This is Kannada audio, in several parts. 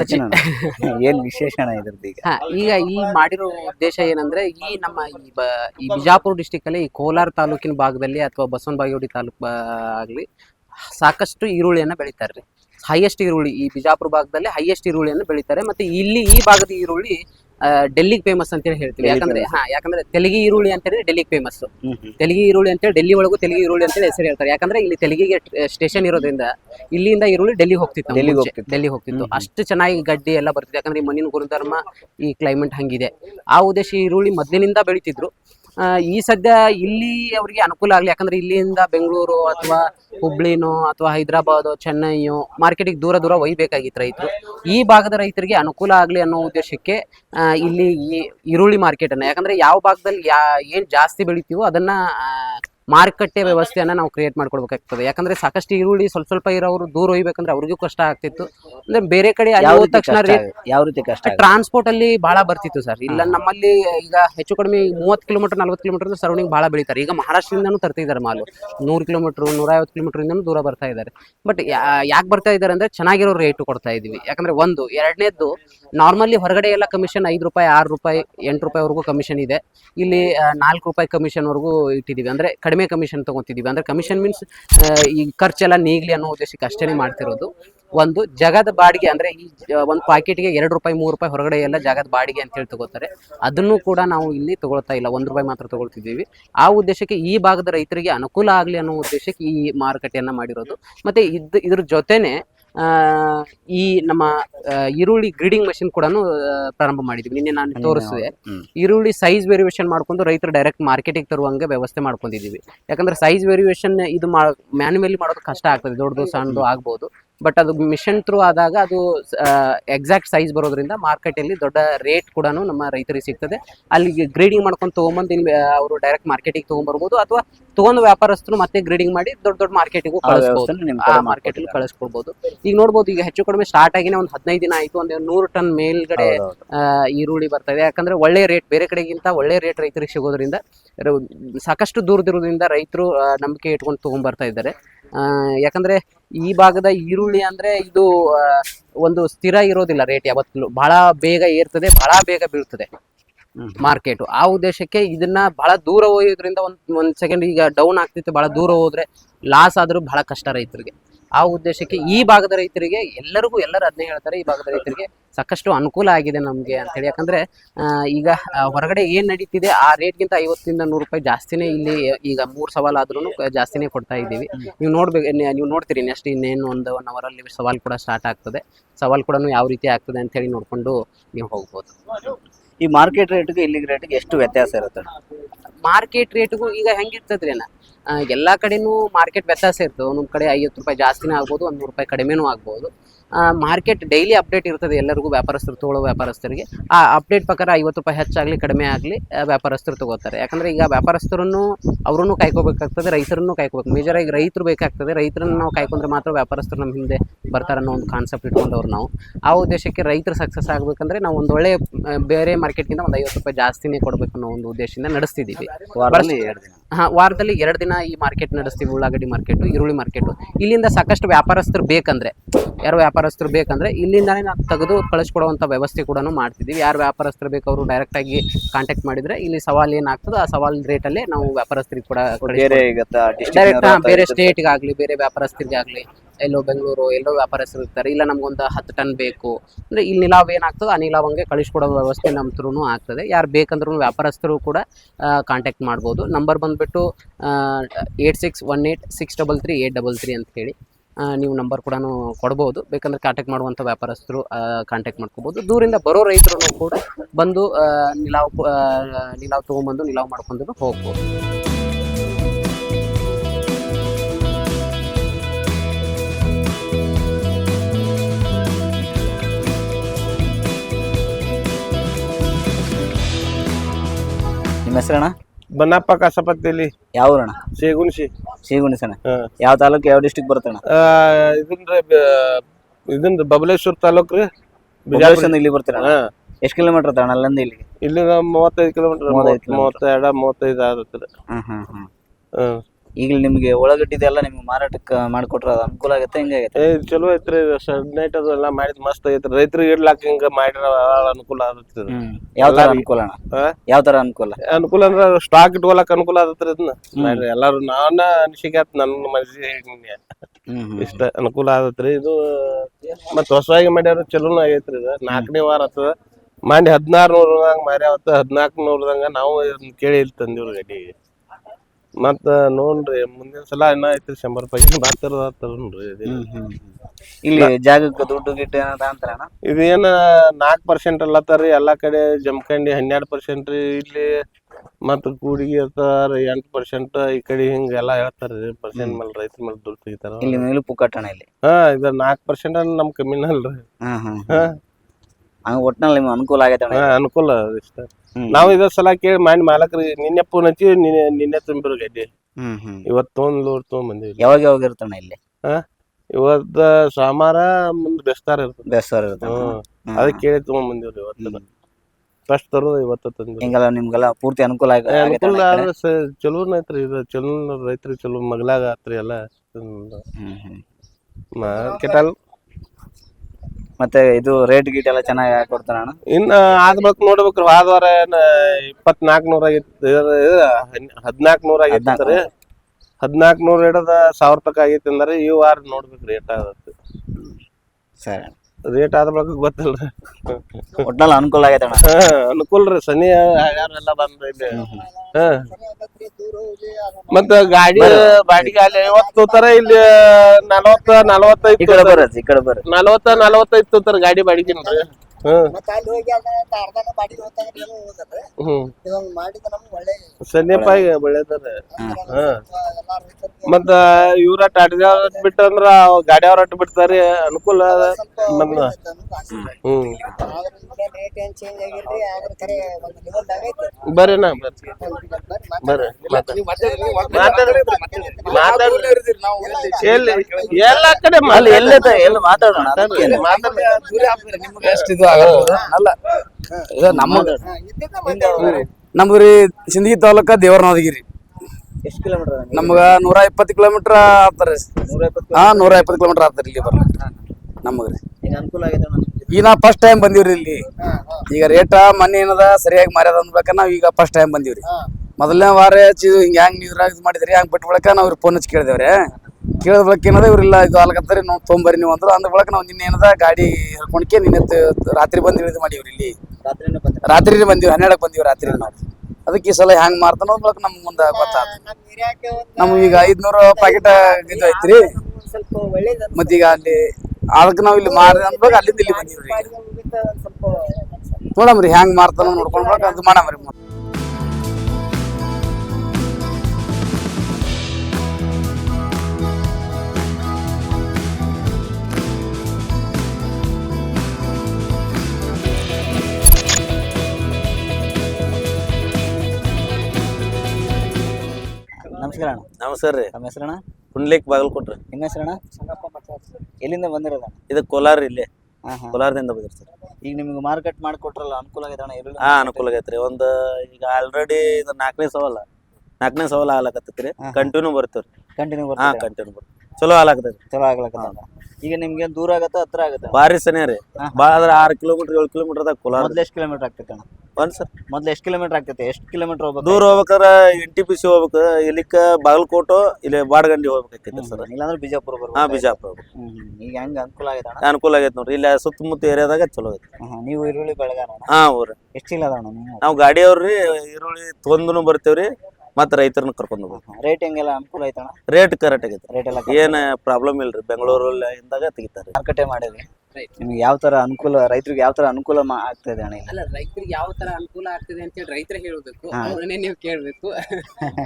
ಸಚಿನ್. ಏನ್ ವಿಶೇಷಣ ಇದ್ರದ್ದು ಈಗ? ಹಾ ಈಗ ಈ ಮಾಡಿರೋ ಉದ್ದೇಶ ಏನಂದ್ರೆ ಈ ನಮ್ಮ ಈ ಬ ಈ ಬಿಜಾಪುರ ಡಿಸ್ಟಿಕ್ ಅಲ್ಲಿ ಈ ಕೋಲಾರ ತಾಲೂಕಿನ ಭಾಗದಲ್ಲಿ ಅಥವಾ ಬಸವನ ಬಾಗೇವಾಡಿ ತಾಲೂಕ್ ಆಗ್ಲಿ ಸಾಕಷ್ಟು ಈರುಳ್ಳಿಯನ್ನ ಬೆಳಿತಾರೆ ಹೈಯೆಸ್ಟ್ ಈರುಳ್ಳಿ ಈ ಬಿಜಾಪುರ ಭಾಗದಲ್ಲಿ ಹೈಯೆಸ್ಟ್ ಈರುಳ್ಳಿಯನ್ನು ಬೆಳಿತಾರೆ. ಮತ್ತೆ ಇಲ್ಲಿ ಈ ಭಾಗದ ಈರುಳ್ಳಿ ಡೆಲ್ಲಿಗೆ ಫೇಮಸ್ ಅಂತ ಹೇಳ್ತೀವಿ. ಡೆಲ್ಲಿ ಯಾಕಂದ್ರೆ ಹಾ ಯಾಕಂದ್ರೆ ತೆಲಗಿ ಈರುಳ್ಳಿ ಅಂತ ಹೇಳಿ ಡೆಲ್ಲಿಗೆ ಫೇಮಸ್. ತೆಲಗಿ ಈರುಳ್ಳಿ ಅಂತೇಳಿ ಡೆಲ್ಲಿ ಒಳಗೂ ತೆಲಗಿ ಈರುಳ್ಳಿ ಅಂತೇಳಿ ಹೆಸರು ಹೇಳ್ತಾರೆ. ಯಾಕಂದ್ರೆ ಇಲ್ಲಿ ತೆಲಗಿಗೆ ಸ್ಟೇಷನ್ ಇರೋದ್ರಿಂದ ಇಲ್ಲಿಂದ ಈರುಳ್ಳಿ ಡೆಲ್ಲಿಗೆ ಹೋಗ್ತಿತ್ತು ಡೆಲ್ಲಿ ಡೆಲ್ಲಿಗೆ ಹೋಗ್ತಿತ್ತು. ಅಷ್ಟು ಚೆನ್ನಾಗಿ ಗಡ್ಡಿ ಎಲ್ಲ ಬರ್ತಿತ್ತು ಯಾಕಂದ್ರೆ ಈ ಮಣ್ಣಿನ ಗುರುಧರ್ಮ ಈ ಕ್ಲೈಮೇಟ್ ಹಂಗಿದೆ. ಆ ಉದ್ದೇಶ ಈರುಳ್ಳಿ ಮೊದಲಿನಿಂದ ಬೆಳಿತಿದ್ರು. ಈ ಸದ್ಯ ಇಲ್ಲಿ ಅವರಿಗೆ ಅನುಕೂಲ ಆಗಲಿ. ಯಾಕಂದ್ರೆ ಇಲ್ಲಿಂದ ಬೆಂಗಳೂರು ಅಥವಾ ಹುಬ್ಳಿನೋ ಅಥವಾ ಹೈದರಾಬಾದ್, ಚೆನ್ನೈಯೋ ಮಾರ್ಕೆಟಿಗೆ ದೂರ ದೂರ ಒಯ್ಬೇಕಾಗಿತ್ತು ರೈತರು. ಈ ಭಾಗದ ರೈತರಿಗೆ ಅನುಕೂಲ ಆಗಲಿ ಅನ್ನೋ ಉದ್ದೇಶಕ್ಕೆ ಇಲ್ಲಿ ಈ ಈರುಳ್ಳಿ ಮಾರ್ಕೆಟ್ ಅನ್ನ ಯಾಕಂದ್ರೆ ಯಾವ ಭಾಗದಲ್ಲಿ ಯಾ, ಏನ್ ಜಾಸ್ತಿ ಬೆಳಿತೀವೋ ಅದನ್ನ ಮಾರುಕಟ್ಟೆ ವ್ಯವಸ್ಥೆಯನ್ನು ನಾವು ಕ್ರಿಯೇಟ್ ಮಾಡ್ಕೊಡ್ಬೇಕಾಗ್ತದೆ. ಯಾಕಂದ್ರೆ ಸಾಕಷ್ಟು ಈರುಳ್ಳಿ ಸ್ವಲ್ಪ ಸ್ವಲ್ಪ ಇರೋರು ದೂರ ಒಯ್ಬೇಕಂದ್ರೆ ಅವ್ರಿಗೂ ಕಷ್ಟ ಆಗ್ತಿತ್ತು. ಅಂದ್ರೆ ಬೇರೆ ಕಡೆ ಅಲ್ಲಿ ಹೋದ ತಕ್ಷಣ ಯಾವ ರೀತಿ ಕಷ್ಟ ಟ್ರಾನ್ಸ್ಪೋರ್ಟ್ ಅಲ್ಲಿ ಬಹಳ ಬರ್ತಿತ್ತು ಸರ್. ಇಲ್ಲ ನಮ್ಮಲ್ಲಿ ಈಗ ಹೆಚ್ಚು ಕಡಿಮೆ ಮೂವತ್ತು ಕಿಲೋಮೀಟರ್ ನಲ್ವತ್ತು ಕಿಲೋಮೀಟರ್ ಸರೌಂಡಿಂಗ್ ಬಹಳ ಬೆಳೀತಾರೆ. ಈಗ ಮಹಾರಾಷ್ಟ್ರದಿಂದನೂ ತರ್ತಿದ್ದಾರೆ ಮಾಲು. ನೂರು ಕಿಲೋಮೀಟರ್ ನೂರೈವತ್ತು ಕಿಲೋಮೀಟರ್ ಇಂದನೂ ದೂರ ಬರ್ತಾ ಇದ್ದಾರೆ. ಬಟ್ ಯಾಕೆ ಬರ್ತಾ ಇದ್ದಾರೆ ಅಂದ್ರೆ ಚೆನ್ನಾಗಿರೋ ರೇಟ್ ಕೊಡ್ತಾ ಇದೀವಿ. ಯಾಕಂದ್ರೆ ಒಂದು ಎರಡನೇದ್ದು ನಾರ್ಮಲಿ ಹೊರಗಡೆ ಎಲ್ಲ ಕಮಿಷನ್ ಐದು ರೂಪಾಯಿ, ಆರು ರೂಪಾಯಿ, ಎಂಟು ರೂಪಾಯಿವರೆಗೂ ಕಮಿಷನ್ ಇದೆ. ಇಲ್ಲಿ ನಾಲ್ಕು ರೂಪಾಯಿ ಕಮಿಷನ್ವರೆಗೂ ಇಟ್ಟಿದ್ದೀವಿ ಅಂದರೆ ಕಡಿಮೆ ಕಮಿಷನ್ ತೊಗೊತಿದ್ದೀವಿ ಅಂದರೆ ಕಮಿಷನ್ ಮೀನ್ಸ್ ಈ ಖರ್ಚೆಲ್ಲ ನೀಗಲಿ ಅನ್ನೋ ಉದ್ದೇಶಕ್ಕೆ ಅಷ್ಟೇ ಮಾಡ್ತಿರೋದು. ಒಂದು ಜಗದ ಬಾಡಿಗೆ ಅಂದರೆ ಈ ಒಂದು ಪಾಕೆಟ್ಗೆ ಎರಡು ರೂಪಾಯಿ, ಮೂರು ರೂಪಾಯಿ ಹೊರಗಡೆ ಎಲ್ಲ ಜಗದ ಬಾಡಿಗೆ ಅಂತ ಹೇಳಿ ತಗೋತಾರೆ. ಅದನ್ನು ಕೂಡ ನಾವು ಇಲ್ಲಿ ತಗೊಳ್ತಾ ಇಲ್ಲ. ಒಂದು ರೂಪಾಯಿ ಮಾತ್ರ ತಗೊಳ್ತಿದ್ದೀವಿ. ಆ ಉದ್ದೇಶಕ್ಕೆ ಈ ಭಾಗದ ರೈತರಿಗೆ ಅನುಕೂಲ ಆಗಲಿ ಅನ್ನೋ ಉದ್ದೇಶಕ್ಕೆ ಈ ಮಾರುಕಟ್ಟೆಯನ್ನು ಮಾಡಿರೋದು. ಮತ್ತೆ ಇದು, ಇದ್ರ ಜೊತೆನೆ ಈ ನಮ್ಮ ಈರುಳ್ಳಿ ಗ್ರೀಡಿಂಗ್ ಮಷಿನ್ ಕೂಡ ಪ್ರಾರಂಭ ಮಾಡಿದ್ವಿ. ನಿನ್ನೆ ನಾನು ತೋರಿಸಿದೆ. ಈರುಳ್ಳಿ ಸೈಜ್ ವೇರಿಯೇಷನ್ ಮಾಡ್ಕೊಂಡು ರೈತರು ಡೈರೆಕ್ಟ್ ಮಾರ್ಕೆಟಿಗೆ ತರುವಂಗೆ ವ್ಯವಸ್ಥೆ ಮಾಡ್ಕೊಂಡಿದ್ದೀವಿ ಯಾಕಂದ್ರೆ ಸೈಜ್ ವೇರಿಯೇಷನ್ ಇದು ಮ್ಯಾನ್ಯುವಲಿ ಮಾಡೋದು ಕಷ್ಟ ಆಗ್ತದೆ. ದೊಡ್ಡದು ಸಣ್ಣದು ಆಗ್ಬೋದು. ಬಟ್ ಅದು ಮಿಷನ್ ಥ್ರೂ ಆದಾಗ ಅದು ಎಕ್ಸಾಕ್ಟ್ ಸೈಜ್ ಬರೋದ್ರಿಂದ ಮಾರ್ಕೆಟಲ್ಲಿ ದೊಡ್ಡ ರೇಟ್ ಕೂಡ ನಮ್ಮ ರೈತರಿಗೆ ಸಿಗ್ತದೆ. ಅಲ್ಲಿ ಗ್ರೀಡಿಂಗ್ ಮಾಡ್ಕೊಂಡು ತೊಗೊಂಬಂದು ಅವರು ಡೈರೆಕ್ಟ್ ಮಾರ್ಕೆಟಿಗೆ ತೊಗೊಂಬರ್ಬೋದು ಅಥವಾ ತೊಗೊಂಡು ವ್ಯಾಪಾರಸ್ಥರು ಮತ್ತೆ ಗ್ರೀಡಿಂಗ್ ಮಾಡಿ ದೊಡ್ಡ ದೊಡ್ಡ ಮಾರ್ಕೆಟಿಗೂ ಕಳಿಸ್ಬೋದು. ಆ ಕಡೆ ಮಾರ್ಕೆಟ್ ಮಾಡ್ಕೊಟ್ಟಿದ್ದಾರೆ. ಕಳಿಸ್ಕೊಡ್ಬೋದು. ಈಗ ನೋಡ್ಬೋದು ಈಗ ಹೆಚ್ಚು ಕಡಿಮೆ ಸ್ಟಾರ್ಟ್ ಆಗಿನೇ ಒಂದು ಹದಿನೈದು ದಿನ ಆಯ್ತು ಒಂದು ನೂರು ಟನ್ ಮೇಲ್ಗಡೆ ಈರುಳ್ಳಿ ಬರ್ತಾ ಇದೆ. ಯಾಕಂದ್ರೆ ಒಳ್ಳೆ ರೇಟ್ ಬೇರೆ ಕಡೆಗಿಂತ ಒಳ್ಳೆ ರೇಟ್ ರೈತರಿಗೆ ಸಿಗೋದ್ರಿಂದ ಸಾಕಷ್ಟು ದೂರದಿರೋದ್ರಿಂದ ರೈತರು ನಂಬಿಕೆ ಇಟ್ಕೊಂಡು ತಗೊಂಡ್ಬರ್ತಾ ಇದ್ದಾರೆ. ಯಾಕಂದ್ರೆ ಈ ಭಾಗದ ಈರುಳ್ಳಿ ಅಂದ್ರೆ ಇದು ಒಂದು ಸ್ಥಿರ ಇರೋದಿಲ್ಲ ರೇಟ್ ಯಾವತ್ತೂ ಬಹಳ ಬೇಗ ಏರ್ತದೆ ಬಹಳ ಬೇಗ ಬೀಳ್ತದೆ. ಮಾರ್ಕೆಟ್ ಆ ಉದ್ದೇಶಕ್ಕೆ ಇದನ್ನ ಬಹಳ ದೂರ ಒಯ್ಯೋದ್ರಿಂದ ಒಂದ್ ಒಂದ್ ಸೆಕೆಂಡ್ ಈಗ ಡೌನ್ ಆಗ್ತಿತ್ತು ಬಹಳ ದೂರ ಹೋದ್ರೆ ಲಾಸ್ ಆದ್ರೂ ಬಹಳ ಕಷ್ಟ ರೈತರಿಗೆ ಆ ಉದ್ದೇಶಕ್ಕೆ ಈ ಭಾಗದ ರೈತರಿಗೆ ಎಲ್ಲರಿಗೂ ಎಲ್ಲರೂ ಅದನ್ನೇ ಹೇಳ್ತಾರೆ ಈ ಭಾಗದ ರೈತರಿಗೆ ಸಾಕಷ್ಟು ಅನುಕೂಲ ಆಗಿದೆ ನಮಗೆ ಅಂತೇಳಿ ಯಾಕಂದ್ರೆ ಆ, ಈಗ ಹೊರಗಡೆ ಏನ್ ನಡೀತಿದೆ ಆ ರೇಟ್ಗಿಂತ ಐವತ್ತರಿಂದ ನೂರು ರೂಪಾಯಿ ಜಾಸ್ತಿನೇ ಇಲ್ಲಿ ಈಗ ಮೂರು ಸವಾಲ್ ಆದ್ರೂ ಜಾಸ್ತಿನೇ ಕೊಡ್ತಾ ಇದ್ದೀವಿ. ನೀವು ನೋಡ್ಬೇಕು ನೀವು ನೋಡ್ತೀರಿ ನೆಕ್ಸ್ಟ್ ಇನ್ನೇನು ಒಂದು ಒನ್ ಅವರ್ ಅಲ್ಲಿ ಸವಾಲ್ ಕೂಡ ಸ್ಟಾರ್ಟ್ ಆಗ್ತದೆ. ಸವಾಲ್ ಕೂಡ ಯಾವ ರೀತಿ ಆಗ್ತದೆ ಅಂತ ಹೇಳಿ ನೋಡ್ಕೊಂಡು ನೀವು ಹೋಗ್ಬೋದು. ಈ ಮಾರ್ಕೆಟ್ ರೇಟ್ಗೆ ಇಲ್ಲಿಗೆ ರೇಟ್ಗೆ ಎಷ್ಟು ವ್ಯತ್ಯಾಸ ಇರುತ್ತೆ? ಮಾರ್ಕೆಟ್ ರೇಟ್ಗೂ ಈಗ ಹೆಂಗಿರ್ತದ್ರಿ ಅಣ್ಣ? ಎಲ್ಲಾ ಕಡೆನೂ ಮಾರ್ಕೆಟ್ ವ್ಯತ್ಯಾಸ ಇರ್ತದೆ. ಒಂದೊಂದ್ ಕಡೆ ಐವತ್ತು ರೂಪಾಯಿ ಜಾಸ್ತಿನೇ ಆಗ್ಬೋದು, ಒಂದ್ ನೂರು ರೂಪಾಯಿ ಕಡಿಮೆನೂ ಆಗ್ಬೋದು. ಮಾರ್ಕೆಟ್ ಡೈಲಿ ಅಪ್ಡೇಟ್ ಇರ್ತದೆ ಎಲ್ಲರಿಗೂ ವ್ಯಾಪಾರಸ್ಥರು ತೊಗೊಳ್ಳೋ ವ್ಯಾಪಾರಸ್ಥರಿಗೆ. ಆ ಅಪ್ಡೇಟ್ ಪ್ರಕಾರ ಐವತ್ತು ರೂಪಾಯಿ ಹೆಚ್ಚಾಗ್ಲಿ ಕಡಿಮೆ ಆಗಲಿ ವ್ಯಾಪಾರಸ್ಥರು ತಗೋತಾರೆ. ಯಾಕಂದ್ರೆ ಈಗ ವ್ಯಾಪಾರಸ್ಥರನ್ನು ಅವರನ್ನು ಕಾಯ್ಕೋಬೇಕಾಗ್ತದೆ ರೈತರನ್ನು ಕಾಯ್ಕೋಬೇಕು. ಮೇಜರಾಗಿ ರೈತರು ಬೇಕಾಗ್ತದೆ ರೈತರನ್ನು ನಾವು ಕಾಯ್ಕೊಂಡ್ರೆ ಮಾತ್ರ ವ್ಯಾಪಾರಸ್ಥರು ನಮ್ಮ ಹಿಂದೆ ಬರ್ತಾರೆ ಅನ್ನೋ ಒಂದು ಕಾನ್ಸೆಪ್ಟ್ ಇಟ್ಕೊಂಡವ್ರು ನಾವು. ಆ ಉದ್ದೇಶಕ್ಕೆ ರೈತರು ಸಕ್ಸಸ್ ಆಗಬೇಕಂದ್ರೆ ನಾವು ಒಂದು ಒಳ್ಳೆ ಬೇರೆ ಮಾರ್ಕೆಟ್ಗಿಂತ ಒಂದು ಐವತ್ತು ರೂಪಾಯಿ ಜಾಸ್ತಿನೇ ಕೊಡಬೇಕು ಅನ್ನೋ ಒಂದು ಉದ್ದೇಶದಿಂದ ನಡೆಸ್ತಿದ್ದೀವಿ. ಹಾಂ ವಾರದಲ್ಲಿ ಎರಡು ದಿನ ಈ ಮಾರ್ಕೆಟ್ ನಡೆಸ್ತೀವಿ. ಉಳ್ಳಾಗಡ್ಡಿ ಮಾರ್ಕೆಟು ಈರುಳ್ಳಿ ಮಾರ್ಕೆಟು. ಇಲ್ಲಿಂದ ಸಾಕಷ್ಟು ವ್ಯಾಪಾರಸ್ಥರು ಬೇಕಂದ್ರೆ ಯಾರು ವ್ಯಾಪಾರಸ್ಥರು ಬೇಕಂದ್ರೆ ಇಲ್ಲಿಂದಾನೇ ನಾವು ತೆಗೆದು ಕಳಿಸ್ಕೊಡುವಂಥ ವ್ಯವಸ್ಥೆ ಕೂಡ ಮಾಡ್ತಿದ್ದೀವಿ. ಯಾರು ವ್ಯಾಪಾರಸ್ಥರು ಬೇಕು ಅವರು ಡೈರೆಕ್ಟಾಗಿ ಕಾಂಟ್ಯಾಕ್ಟ್ ಮಾಡಿದ್ರೆ ಇಲ್ಲಿ ಸವಾಲ್ ಏನಾಗ್ತದೆ ಆ ಸವಾಲ್ ರೇಟಲ್ಲೇ ನಾವು ವ್ಯಾಪಾರಸ್ಥರಿಗೆ ಕೂಡ ಡೈರೆಕ್ಟ್ ಬೇರೆ ಸ್ಟೇಟ್ಗಾಗಲಿ ಬೇರೆ ವ್ಯಾಪಾರಸ್ಥರಿಗೆ ಆಗಲಿ ಎಲ್ಲೋ ಬೆಂಗಳೂರು ಎಲ್ಲೋ ವ್ಯಾಪಾರಸ್ಥರು ಇರ್ತಾರೆ. ಇಲ್ಲ ನಮ್ಗೊಂದು ಹತ್ತು ಟನ್ ಬೇಕು. ಅಂದ್ರೆ ಇಲ್ಲಿ ನಿಲಾವ್ ಏನಾಗ್ತದೆ ಆ ನಿಲಾವಂಗೆ ಕಳಿಸ್ಕೊಡೋ ವ್ಯವಸ್ಥೆ ನಮ್ಮ ಥ್ರೂ ಆಗ್ತದೆ. ಯಾರು ಬೇಕಂದ್ರೂ ವ್ಯಾಪಾರಸ್ಥರು ಕೂಡ ಕಾಂಟ್ಯಾಕ್ಟ್ ಮಾಡ್ಬೋದು. ನಂಬರ್ ಬಂದ್ಬಿಟ್ಟು eight six one eight six double three eight double three ಅಂತ ಹೇಳಿ. ನೀವು ನಂಬರ್ ಕೂಡ ಕೊಡ್ಬೋದು. ಬೇಕಂದ್ರೆ ಕಾಂಟ್ಯಾಕ್ಟ್ ಮಾಡುವಂಥ ವ್ಯಾಪಾರಸ್ಥರು ಕಾಂಟ್ಯಾಕ್ಟ್ ಮಾಡ್ಕೋಬೋದು. ದೂರಿಂದ ಬರೋ ರೈತರು ಕೂಡ ಬಂದು ನಿಲಾವ್ ನಿಲಾವ್ ತೊಗೊಂಬಂದು, ನಿಲಾವ್ ಮಾಡ್ಕೊಂಡು ಹೋಗ್ಬೋದು. ನಿಮ್ಮ ಹೆಸರಣ್ಣ? ಬನ್ನಪ್ಪ ಕಸಪತ್ತಿಲಿ ಯಾವ ಊರಣ್ಣ ಶೇಗುಣಸಿ ಶ್ರೀಗುಣಿಸಣ್ಣ ಹಾ. ಯಾವ ತಾಲೂಕು ಯಾವ ಡಿಸ್ಟಿಕ್ ಬರುತ್ತಣ ಇದನ್ರಿ ಇದನ್ನ ಬಬಲೇಶ್ವರ ತಾಲೂಕ್ ರೀ. ಬಬಲೇಶ್ವರದಿಂದ ಇಲ್ಲಿ ಬರ್ತೀರ? ಹಾ. ಎಷ್ಟು ಕಿಲೋಮೀಟರ್ ಅಣ್ಣ ಅಲ್ಲಿಂದ ಇಲ್ಲಿ ಇಲ್ಲಿ ಮೂವತ್ತೈದು ಕಿಲೋಮೀಟರ್ ಮೂವತ್ತೈದು ಕಿಲೋಮೀಟರ್. ಮೂವತ್ತೆರಡ ಮೂವತ್ತೈದು ಆಗತ್ತೆ ಹ್ಮ್ ಹ್ಮ್ ಹ್ಮ್. ಹ್ಮ್ ಈಗ ನಿಮ್ಗೆ ಉಳ್ಳಾಗಡ್ಡಿದೆಲ್ಲ ನಿಮ್ಗೆ ಮಾರಾಟಕ್ಕೆ ಮಾಡ್ಕೊಟ್ರ ಅದು ಅನುಕೂಲ ಆಗುತ್ತೆ ಹಿಂಗಾಗೈತೆ ಏ ಚಲೋ ಐತ್ರಿ ಸಡ್ ನೈಟ್ ಅದು ಎಲ್ಲಾ ಮಾಡಿದ್ ಮಸ್ತ್ ಐತ್ರಿ ರೈತರಿಗೆ ಇಡ್ಲಾಕ ಹಿಂಗ ಮಾಡಿರ ಭಾಳ ಅನುಕೂಲ ಆಗತ್ರಿ ಇದು. ಹ್ಮ್. ಯಾವ ತರ ಅನುಕೂಲ ಅಣ್ಣ? ಯಾವ ತರ ಅನುಕೂಲ? ಅನುಕೂಲ ಅಂದ್ರ ಸ್ಟಾಕ್ ಇಟ್ಕೊಳಕ್ ಅನುಕೂಲ ಆಗತ್ರಿ ಇದನ್ನ ಮಾಡ್ರಿ ಎಲ್ಲಾರು ನಾನ ಅನಿಸಿಕೆ ಆತ್ ನನ್ನ ಮನಸ್ಸಿಗೆ ಹ್ಮ್ ಹ್ಮ್. ಇಷ್ಟ ಅನುಕೂಲ ಆಗತ್ರಿ ಇದು ಮತ್ತ್ ಹೊಸವಾಗಿ ಮಾಡ್ಯಾರ ಚಲೋನ ಆಗೈತ್ರಿ ಇದು. ನಾಲ್ಕನೇ ವಾರ ಆತದ ಮಾಡಿ ಹದಿನಾರು ನೂರದಂಗ ಮಾರ್ಯಾವತ್ತ ಹದಿನಾಲ್ಕು ನೂರದಂಗ ನಾವು ಇದನ್ನ ಕೇಳಿ ಇಲ್ಲಿ ತಂದಿವ್ರಿ ಗಡ್ಡಿಗೆ. ಮತ್ತ ನೋಡ್ರಿ ಮುಂದಿನ ಸಲ ಇನ್ನ ಐತ್ರಿ ಶಂಬರ್ ರೂಪಾಯಿ ಬಾತಿರದ. ಇಲ್ಲಿ ಜಾಗಕ್ಕೆ ದುಡ್ಡು ಗಿಟ್ಟು ಏನಾದ ಇದೇನ ನಾಲ್ಕು ಪರ್ಸೆಂಟ್ ಅಲ್ಲತ್ತಾರ ಎಲ್ಲಾ ಕಡೆ ಜಮಖಂಡಿ ಹನ್ನೆರಡು ಪರ್ಸೆಂಟ್ ರೀ ಇಲ್ಲಿ ಮತ್ತ ಕೂಡಿಗೆ ಇರ್ತಾರ ಎಂಟು ಪರ್ಸೆಂಟ್ ಈ ಕಡೆ ಹಿಂಗ ಎಲ್ಲಾ ಹೇಳ್ತಾರ್ರಿ ಪರ್ಸೆಂಟ್ ಮೇಲೆ ರೈತ ಮೇಲೆ ದುಡ್ಡು ತೆಗಿತಾರ. ಇಲ್ಲಿ ಮೇಲೂ ಪುಕ್ಕಟ್ಟಣ ಇಲ್ಲಿ. ಹಾ ಇದ ನಾಲ್ಕು ಪರ್ಸೆಂಟ್ ನಮ್ ಕಮ್ಮಿನಲ್ರಿ ಹಾ. ಹಂಗ ಒಟ್ನಲ್ಲಿ ನಿಮ್ಗೆ ಅನುಕೂಲ ಆಗೈತೆ ಅಣ್ಣ ಹಾ ಅನುಕೂಲ ಇಷ್ಟ. ಹ್ಮ್. ನಾವು ಇದ ಸಲ ಕೇಳಿ ಮಾಡಿ ಮಾಲಕ್ರಿಗೆ ನಿನ್ನೆ ಫೋನ್ ಹಚ್ಚಿ ನಿನ್ನೆ ನಿನ್ನೆ ತುಂಬಿರು ಗಡ್ಡಿ. ಹ್ಮ್ ಹ್ಮ್. ಇವತ್ತು ತೊಗೊಂಡ್ ಲೋಡ್ ತೊಗೊಂಡ್ ಬಂದಿವಿ ಯಾವಾಗ ಯಾವಾಗ ಇರ್ತಣ್ಣ ಇಲ್ಲಿ? ಇವತ್ತ ಸೋಮವಾರ ಮುಂದ್ ಬೆಸ್ತಾರ ಇರ್ತದೆ ಬೇಸರ ಇರ್ತಣ್ಣ ಹ್ಮ್. ಅದಕ್ಕೆ ಕೇಳಿ ತೊಗೊಂಡ್ ಬಂದಿವ್ರಿ ಇವತ್ತು ಫಸ್ಟ್ ತರೋದು ಇವತ್ತ ತಂದಿವಿ ಹಿಂಗೆಲ್ಲ ನಿಮ್ಗೆಲ್ಲ ಪೂರ್ತಿ ಅನುಕೂಲ ಆಗ- ಆಗೈತೆ ಅನುಕೂಲ ಅಣ್ಣ ಈ ಕಡೆ? ಆದ್ರೆ ಸ- ಚಲೋನ ಐತ್ರಿ ಇದು ಚಲೋ ರೈತರಿ ಚಲೋ ಮಗ್ಲಾಗ ಆತ್ರಿ ಎಲ್ಲ. ಹ್ಮ್ ಹ್ಮ್. ಕೆಟಲ್ ಮತ್ತೆ ಇದು ರೇಟ್ ಗೀಟ್ ಎಲ್ಲ ಚೆನ್ನಾಗಿ ಕೊಡ್ತಾರ ಅಣ್ಣ? ಇನ್ನ ಆದ ಬಳಿಕ ನೋಡ್ಬೇಕ್ರಿ ಹೋದ ವಾರ ಇಪ್ಪತ್ನಾಲ್ಕು ನೂರ ಆಗಿತ್ತು ಹದಿನಾಲ್ಕು ನೂರ ಆಗಿತ್ತು ರೀ ಹದಿನಾಲ್ಕು ನೂರ ಹಿಡದ ಸಾವಿರ ತಕ ಆಗೈತಿ ಅಂದ್ರೆ ಈ ವಾರ ನೋಡ್ಬೇಕು ರೇಟ್ ಆಗತ್ತೆ ಸರಿ. ರೇಟ್ ಆದ ಬಳಿಕ ರೀ ಒಟ್ನಲ್ಲಿ ಅನುಕೂಲ ಆಗೈತೆ ಅಣ್ಣ ಹಾ ಅನುಕೂಲ ರೀ ಸನಿ ಎಲ್ಲ ಬಂದ ಇಲ್ಲಿ. ಹಾ. ಮತ್ತ ಗಾಡಿ ಬಾಡಿಗೆ ಅಲ್ಲಿ ಐವತ್ತು ತೂತಾರ ಇಲ್ಲಿ ನಲವತ್ತ ಈ ನಲವತ್ತೈದು ಕಡೆ ಬರ್ರಿ ಈ ಕಡೆ ಬರ್ರಿ ನಲವತ್ತ ನಲವತ್ತೈದು ತೂತಾರ ಗಾಡಿ ಬಾಡಿಗೆ ಹ್ಮ್ ಮತ್ತೆ ಅಲ್ಲಿ ಹೋಗಿ ಅದ ಅರ್ಧನ ಬಾಡಿಗೆ ಹೋಗ್ತಾಗ ಏನೋ ಹೋಗತ್ತೆ ಹ್ಮ್. ಇದೊಂದ್ ಮಾಡಿದ ನಮ್ಗೆ ಒಳ್ಳೆ ಸನ್ನಿಪಾಯಿ ಒಳ್ಳೇದದ ಹಾ. ಎಲ್ಲಾ ಮತ್ತ ಇವ್ರ ಟಾಟಾ ಬಿಟ್ಟಂದ್ರ ಗಾಡಿ ಅವ್ರ ಅಟ್ ಬಿಡ್ತಾರಿ ಅನುಕೂಲ ಅದ. ಹ್ಮ್. ಬರ್ರಿ ನಾ ಬರ್ರಿ. ಬರ್ರಿ. ಮಾತಾಡ್ರಿ. ಎಲ್ಲಿ ಎಲ್ಲ ಕಡೆ ಅಲ್ಲಿ ಎಲ್ಲೇ ಮಾತಾಡೋಣ? ಅಲ್ಲ ನಮ್ಮ ಸಿಂದಗಿ ತಾಲೂಕ ದೇವರನಾದಗಿರಿ. ಎಷ್ಟು ಕಿಲೋಮೀಟರ್ ನಮ್ಗ ನೂರ ಇಪ್ಪತ್ತು ಕಿಲೋಮೀಟರ್ ಆಗ್ತಾರೆ ಹಾ ನೂರ ಇಪ್ಪತ್ತು ಕಿಲೋಮೀಟರ್ ಆಗ್ತಾರ ಇಲ್ಲಿ ಬರ್ಲಿಕ್ಕೆ ನಮಗ್ರಿ. ಈಗ ಅನುಕೂಲ ಈಗ ಫಸ್ಟ್ ಟೈಮ್ ಬಂದಿವ್ರಿ ಇಲ್ಲಿ. ಈಗ ರೇಟ ಮೊನ್ನೆ ಏನದ ಸರಿಯಾಗಿ ಮಾರ್ಯಾದ ಅಂದ್ಬೇಕ ನಾವ್ ಈಗ ಫಸ್ಟ್ ಟೈಮ್ ಬಂದಿವ್ರಿ. ಮೊದಲನೇ ವಾರ ಹಚ್ಚಿ ಹಿಂಗ ಹ್ಯಾಂಗ ನೀವ್ರಾಗ ಇದು ಮಾಡಿದ್ರಿ ಹಂಗ್ ಬಿಟ್ಟ ಬಳಕ ನಾವ್ ಫೋನ್ ಹಚ್ಚಿ ಕೇಳಿದೇವ್ರಿ. ಕೇಳಿದ ಬಳಿಕ ಏನದ ಇವ್ರಿಲ್ಲ ಇದು ಆಲಕತ್ತರಿ ನಾವು ತೊಂಬರಿ ನೀವು ಅಂದ್ರು. ಅಂದ ಬಳಿಕ ನಾವು ನಿನ್ನೆ ಏನದ ಗಾಡಿ ಹಿಡ್ಕೊಂಡ್ಕೆ ನಿನ್ನೆ ರಾತ್ರಿ ಬಂದು ಇದು ಮಾಡಿವ್ರಿ ಇಲ್ಲಿ. ರಾತ್ರಿನೇ ರಾತ್ರಿ ಬಂದಿವಿ ಹನ್ನೆರಡಕ್ಕೆ ಬಂದಿವಿ ರಾತ್ರಿ ನಾವು. ಅದಕ್ಕೆ ಈ ಸಲ ಹ್ಯಾಂಗ್ ಮಾರ್ತಾನ ಬಳಿಕ ನಮ್ ಮುಂದ ಒಂದು ನಮ್ಗೆ ಈಗ ಐದ್ನೂರು ಪ್ಯಾಕೆಟ್ ಇದು ಐತ್ರಿ. ಸ್ವಲ್ಪ ಒಳ್ಳೇದ ಮತ್ತ್ ಈಗ ಅಲ್ಲಿ ಅದಕ್ಕೆ ನಾವು ಇಲ್ಲಿ ಮಾರಿ ಅಂದ್ಬೇಕು ಅಲ್ಲಿಂದ ಇಲ್ಲಿ ಬಂದಿವ್ರಿ. ನೋಡಮ್ರಿ ಹೆಂಗ್ ಮಾರ್ತಾನೋ ನೋಡ್ಕೊಂಡ್ ಅದು ಮಾಡಮ್ರಿ ನಮಸ್ಕಾರ ಅಣ್ಣ ನಮಸ್ಕಾರ ರೀ. ನಮ್ಮ ಹೆಸರಣ್ಣ? ಕುಂಡ್ಲಿಕ್ ಬಾಗಲ್ಕೋಟ್ರಿ. ನಿಮ್ಮ ಹೆಸರಣ್ಣ? ಎಲ್ಲಿಂದ ಬಂದಿರೋದ? ಇದು ಕೋಲಾರ ಇಲ್ಲಿ. ಹಾ ಹಾ. ಕೋಲಾರದಿಂದ ಬಂದಿರಿ ಸರ್. ಈಗ ನಿಮ್ಗೆ ಮಾರ್ಕೆಟ್ ಮಾಡ್ಕೊಟ್ರಲ್ಲ ಅನುಕೂಲ ಆಗೈತೆ ಅಣ್ಣ ಎಲ್ಲಿ ಹಾ ಅನುಕೂಲ ಆಗೈತ್ರಿ ಒಂದು ಈಗ ಆಲ್ರೆಡಿ ಇದು ನಾಲ್ಕನೇ ಸವಾಲ. ನಾಲ್ಕನೇ ಸವಾಲ ಆಗ್ಲಕತ್ತೈತ್ರಿ ಹಾ. ಕಂಟಿನ್ಯೂ ಬರ್ತೀವ್ರಿ ಕಂಟಿನ್ಯೂ ಹಾ ಬರ್ತೀರಾ ಕಂಟಿನ್ಯೂ ಬರ್ತೀವಿ ಚಲೋ ಆಗ್ಲಕತ್ತೈತಿ ಚಲೋ ಆಗ್ಲಕತ್ತ ಈಗ ನಿಮ್ಗೆ ದೂರ ಆಗತ್ತ ಹತ್ರ ಆಗತ್ತ ಭಾರಿ ಸನೇ ರೀ. ಹಾ. ಭಾಳ ಆದ್ರೆ ಆರು ಕಿಲೋಮೀಟರ್ ಏಳು ಕಿಲೋಮೀಟರ್ದಾಗ ಕೋಲಾರ ಮೊದ್ಲು ಎಷ್ಟು ಕಿಲೋಮೀಟರ್ ಆಗ್ತೈತೆ ಅಣ್ಣ? ಒಂದ್ ಸರ್ ಮೊದ್ಲು ಎಷ್ಟು ಕಿಲೋಮೀಟರ್ ಆಗ್ತೈತೆ? ಎಷ್ಟು ಕಿಲೋಮೀಟರ್ ಹೋಗ್ಬೇಕು ದೂರ ಹೋಗ್ಬೇಕಾರ ಎನ್ ಟಿ ಪಿ ಸಿ ಹೋಗ್ಬೇಕು ಇಲ್ಲಿಕ್ಕ ಬಾಗಲಕೋಟು ಇಲ್ಲಿ ಬಾಡಗಂಡಿ ಹೋಗ್ಬೇಕಾಕೈತಿ ಸರ್. ಇಲ್ಲಾಂದ್ರೆ ಬಿಜಾಪುರ ಬರ್ಬೇಕು ಹಾ ಬಿಜಾಪುರ ಹೋಗ್ಬೇಕು. ಹ್ಮ್. ಈಗ ಹೆಂಗ್ ಅನುಕೂಲ ಆಗೈತೆ ಅಣ್ಣ? ಅನುಕೂಲ ಆಗೈತೆ ನೋಡ್ರಿ. ಇಲ್ಲ ಸುತ್ತಮುತ್ತ ಏರಿಯಾದಾಗ ಚಲೋ ಐತಿ ಹಾ. ನೀವು ಈರುಳ್ಳಿ ಬೆಳಗಾರ ಅಣ್ಣ ಹಾ ಊರಿ ಎಷ್ಟು ಚೀಲ ಅಣ್ಣ ನೀವು? ನಾವು ಗಾಡಿಯವ್ರಿ ಈರುಳ್ಳಿ ತೊಂದನು ಬರ್ತೀವ್ರಿ. ಮತ್ತೆ ರೈತರನ್ನ ಕರ್ಕೊಂಡು ಹೋಗ್ಬೇಕು. ರೇಟ್ ಹೆಂಗೆಲ್ಲ ಅನುಕೂಲ ಐತಣ ರೇಟ್ ಕರೆಕ್ಟ್ ಆಗೈತೆ. ರೇಟ್ ಎಲ್ಲ ಏನ್ ಪ್ರಾಬ್ಲಮ್ ಇಲ್ರಿ ಬೆಂಗಳೂರಲ್ಲಿ ಇಂದಾಗ ತೆಗಿತಾರೆ. ಮಾರ್ಕೆಟೇ ಮಾಡಿದ್ರಿ ನಿಮ್ಗೆ ಯಾವ ತರ ಅನುಕೂಲ ರೈತರಿಗೆ ಯಾವ ತರ ಅನುಕೂಲ ಮಾ- ಆಗ್ತಾ ಇದೆ ಅಣ್ಣ? ಅಲ್ಲ ರೈತರಿಗೆ ಯಾವ ತರ ಅನುಕೂಲ ಆಗ್ತದೆ ಅಂತ ಹೇಳಿ ರೈತರ ಹೇಳ್ಬೇಕು. ಅವ್ರನ್ನೇ ನೀವು ಕೇಳ್ಬೇಕು.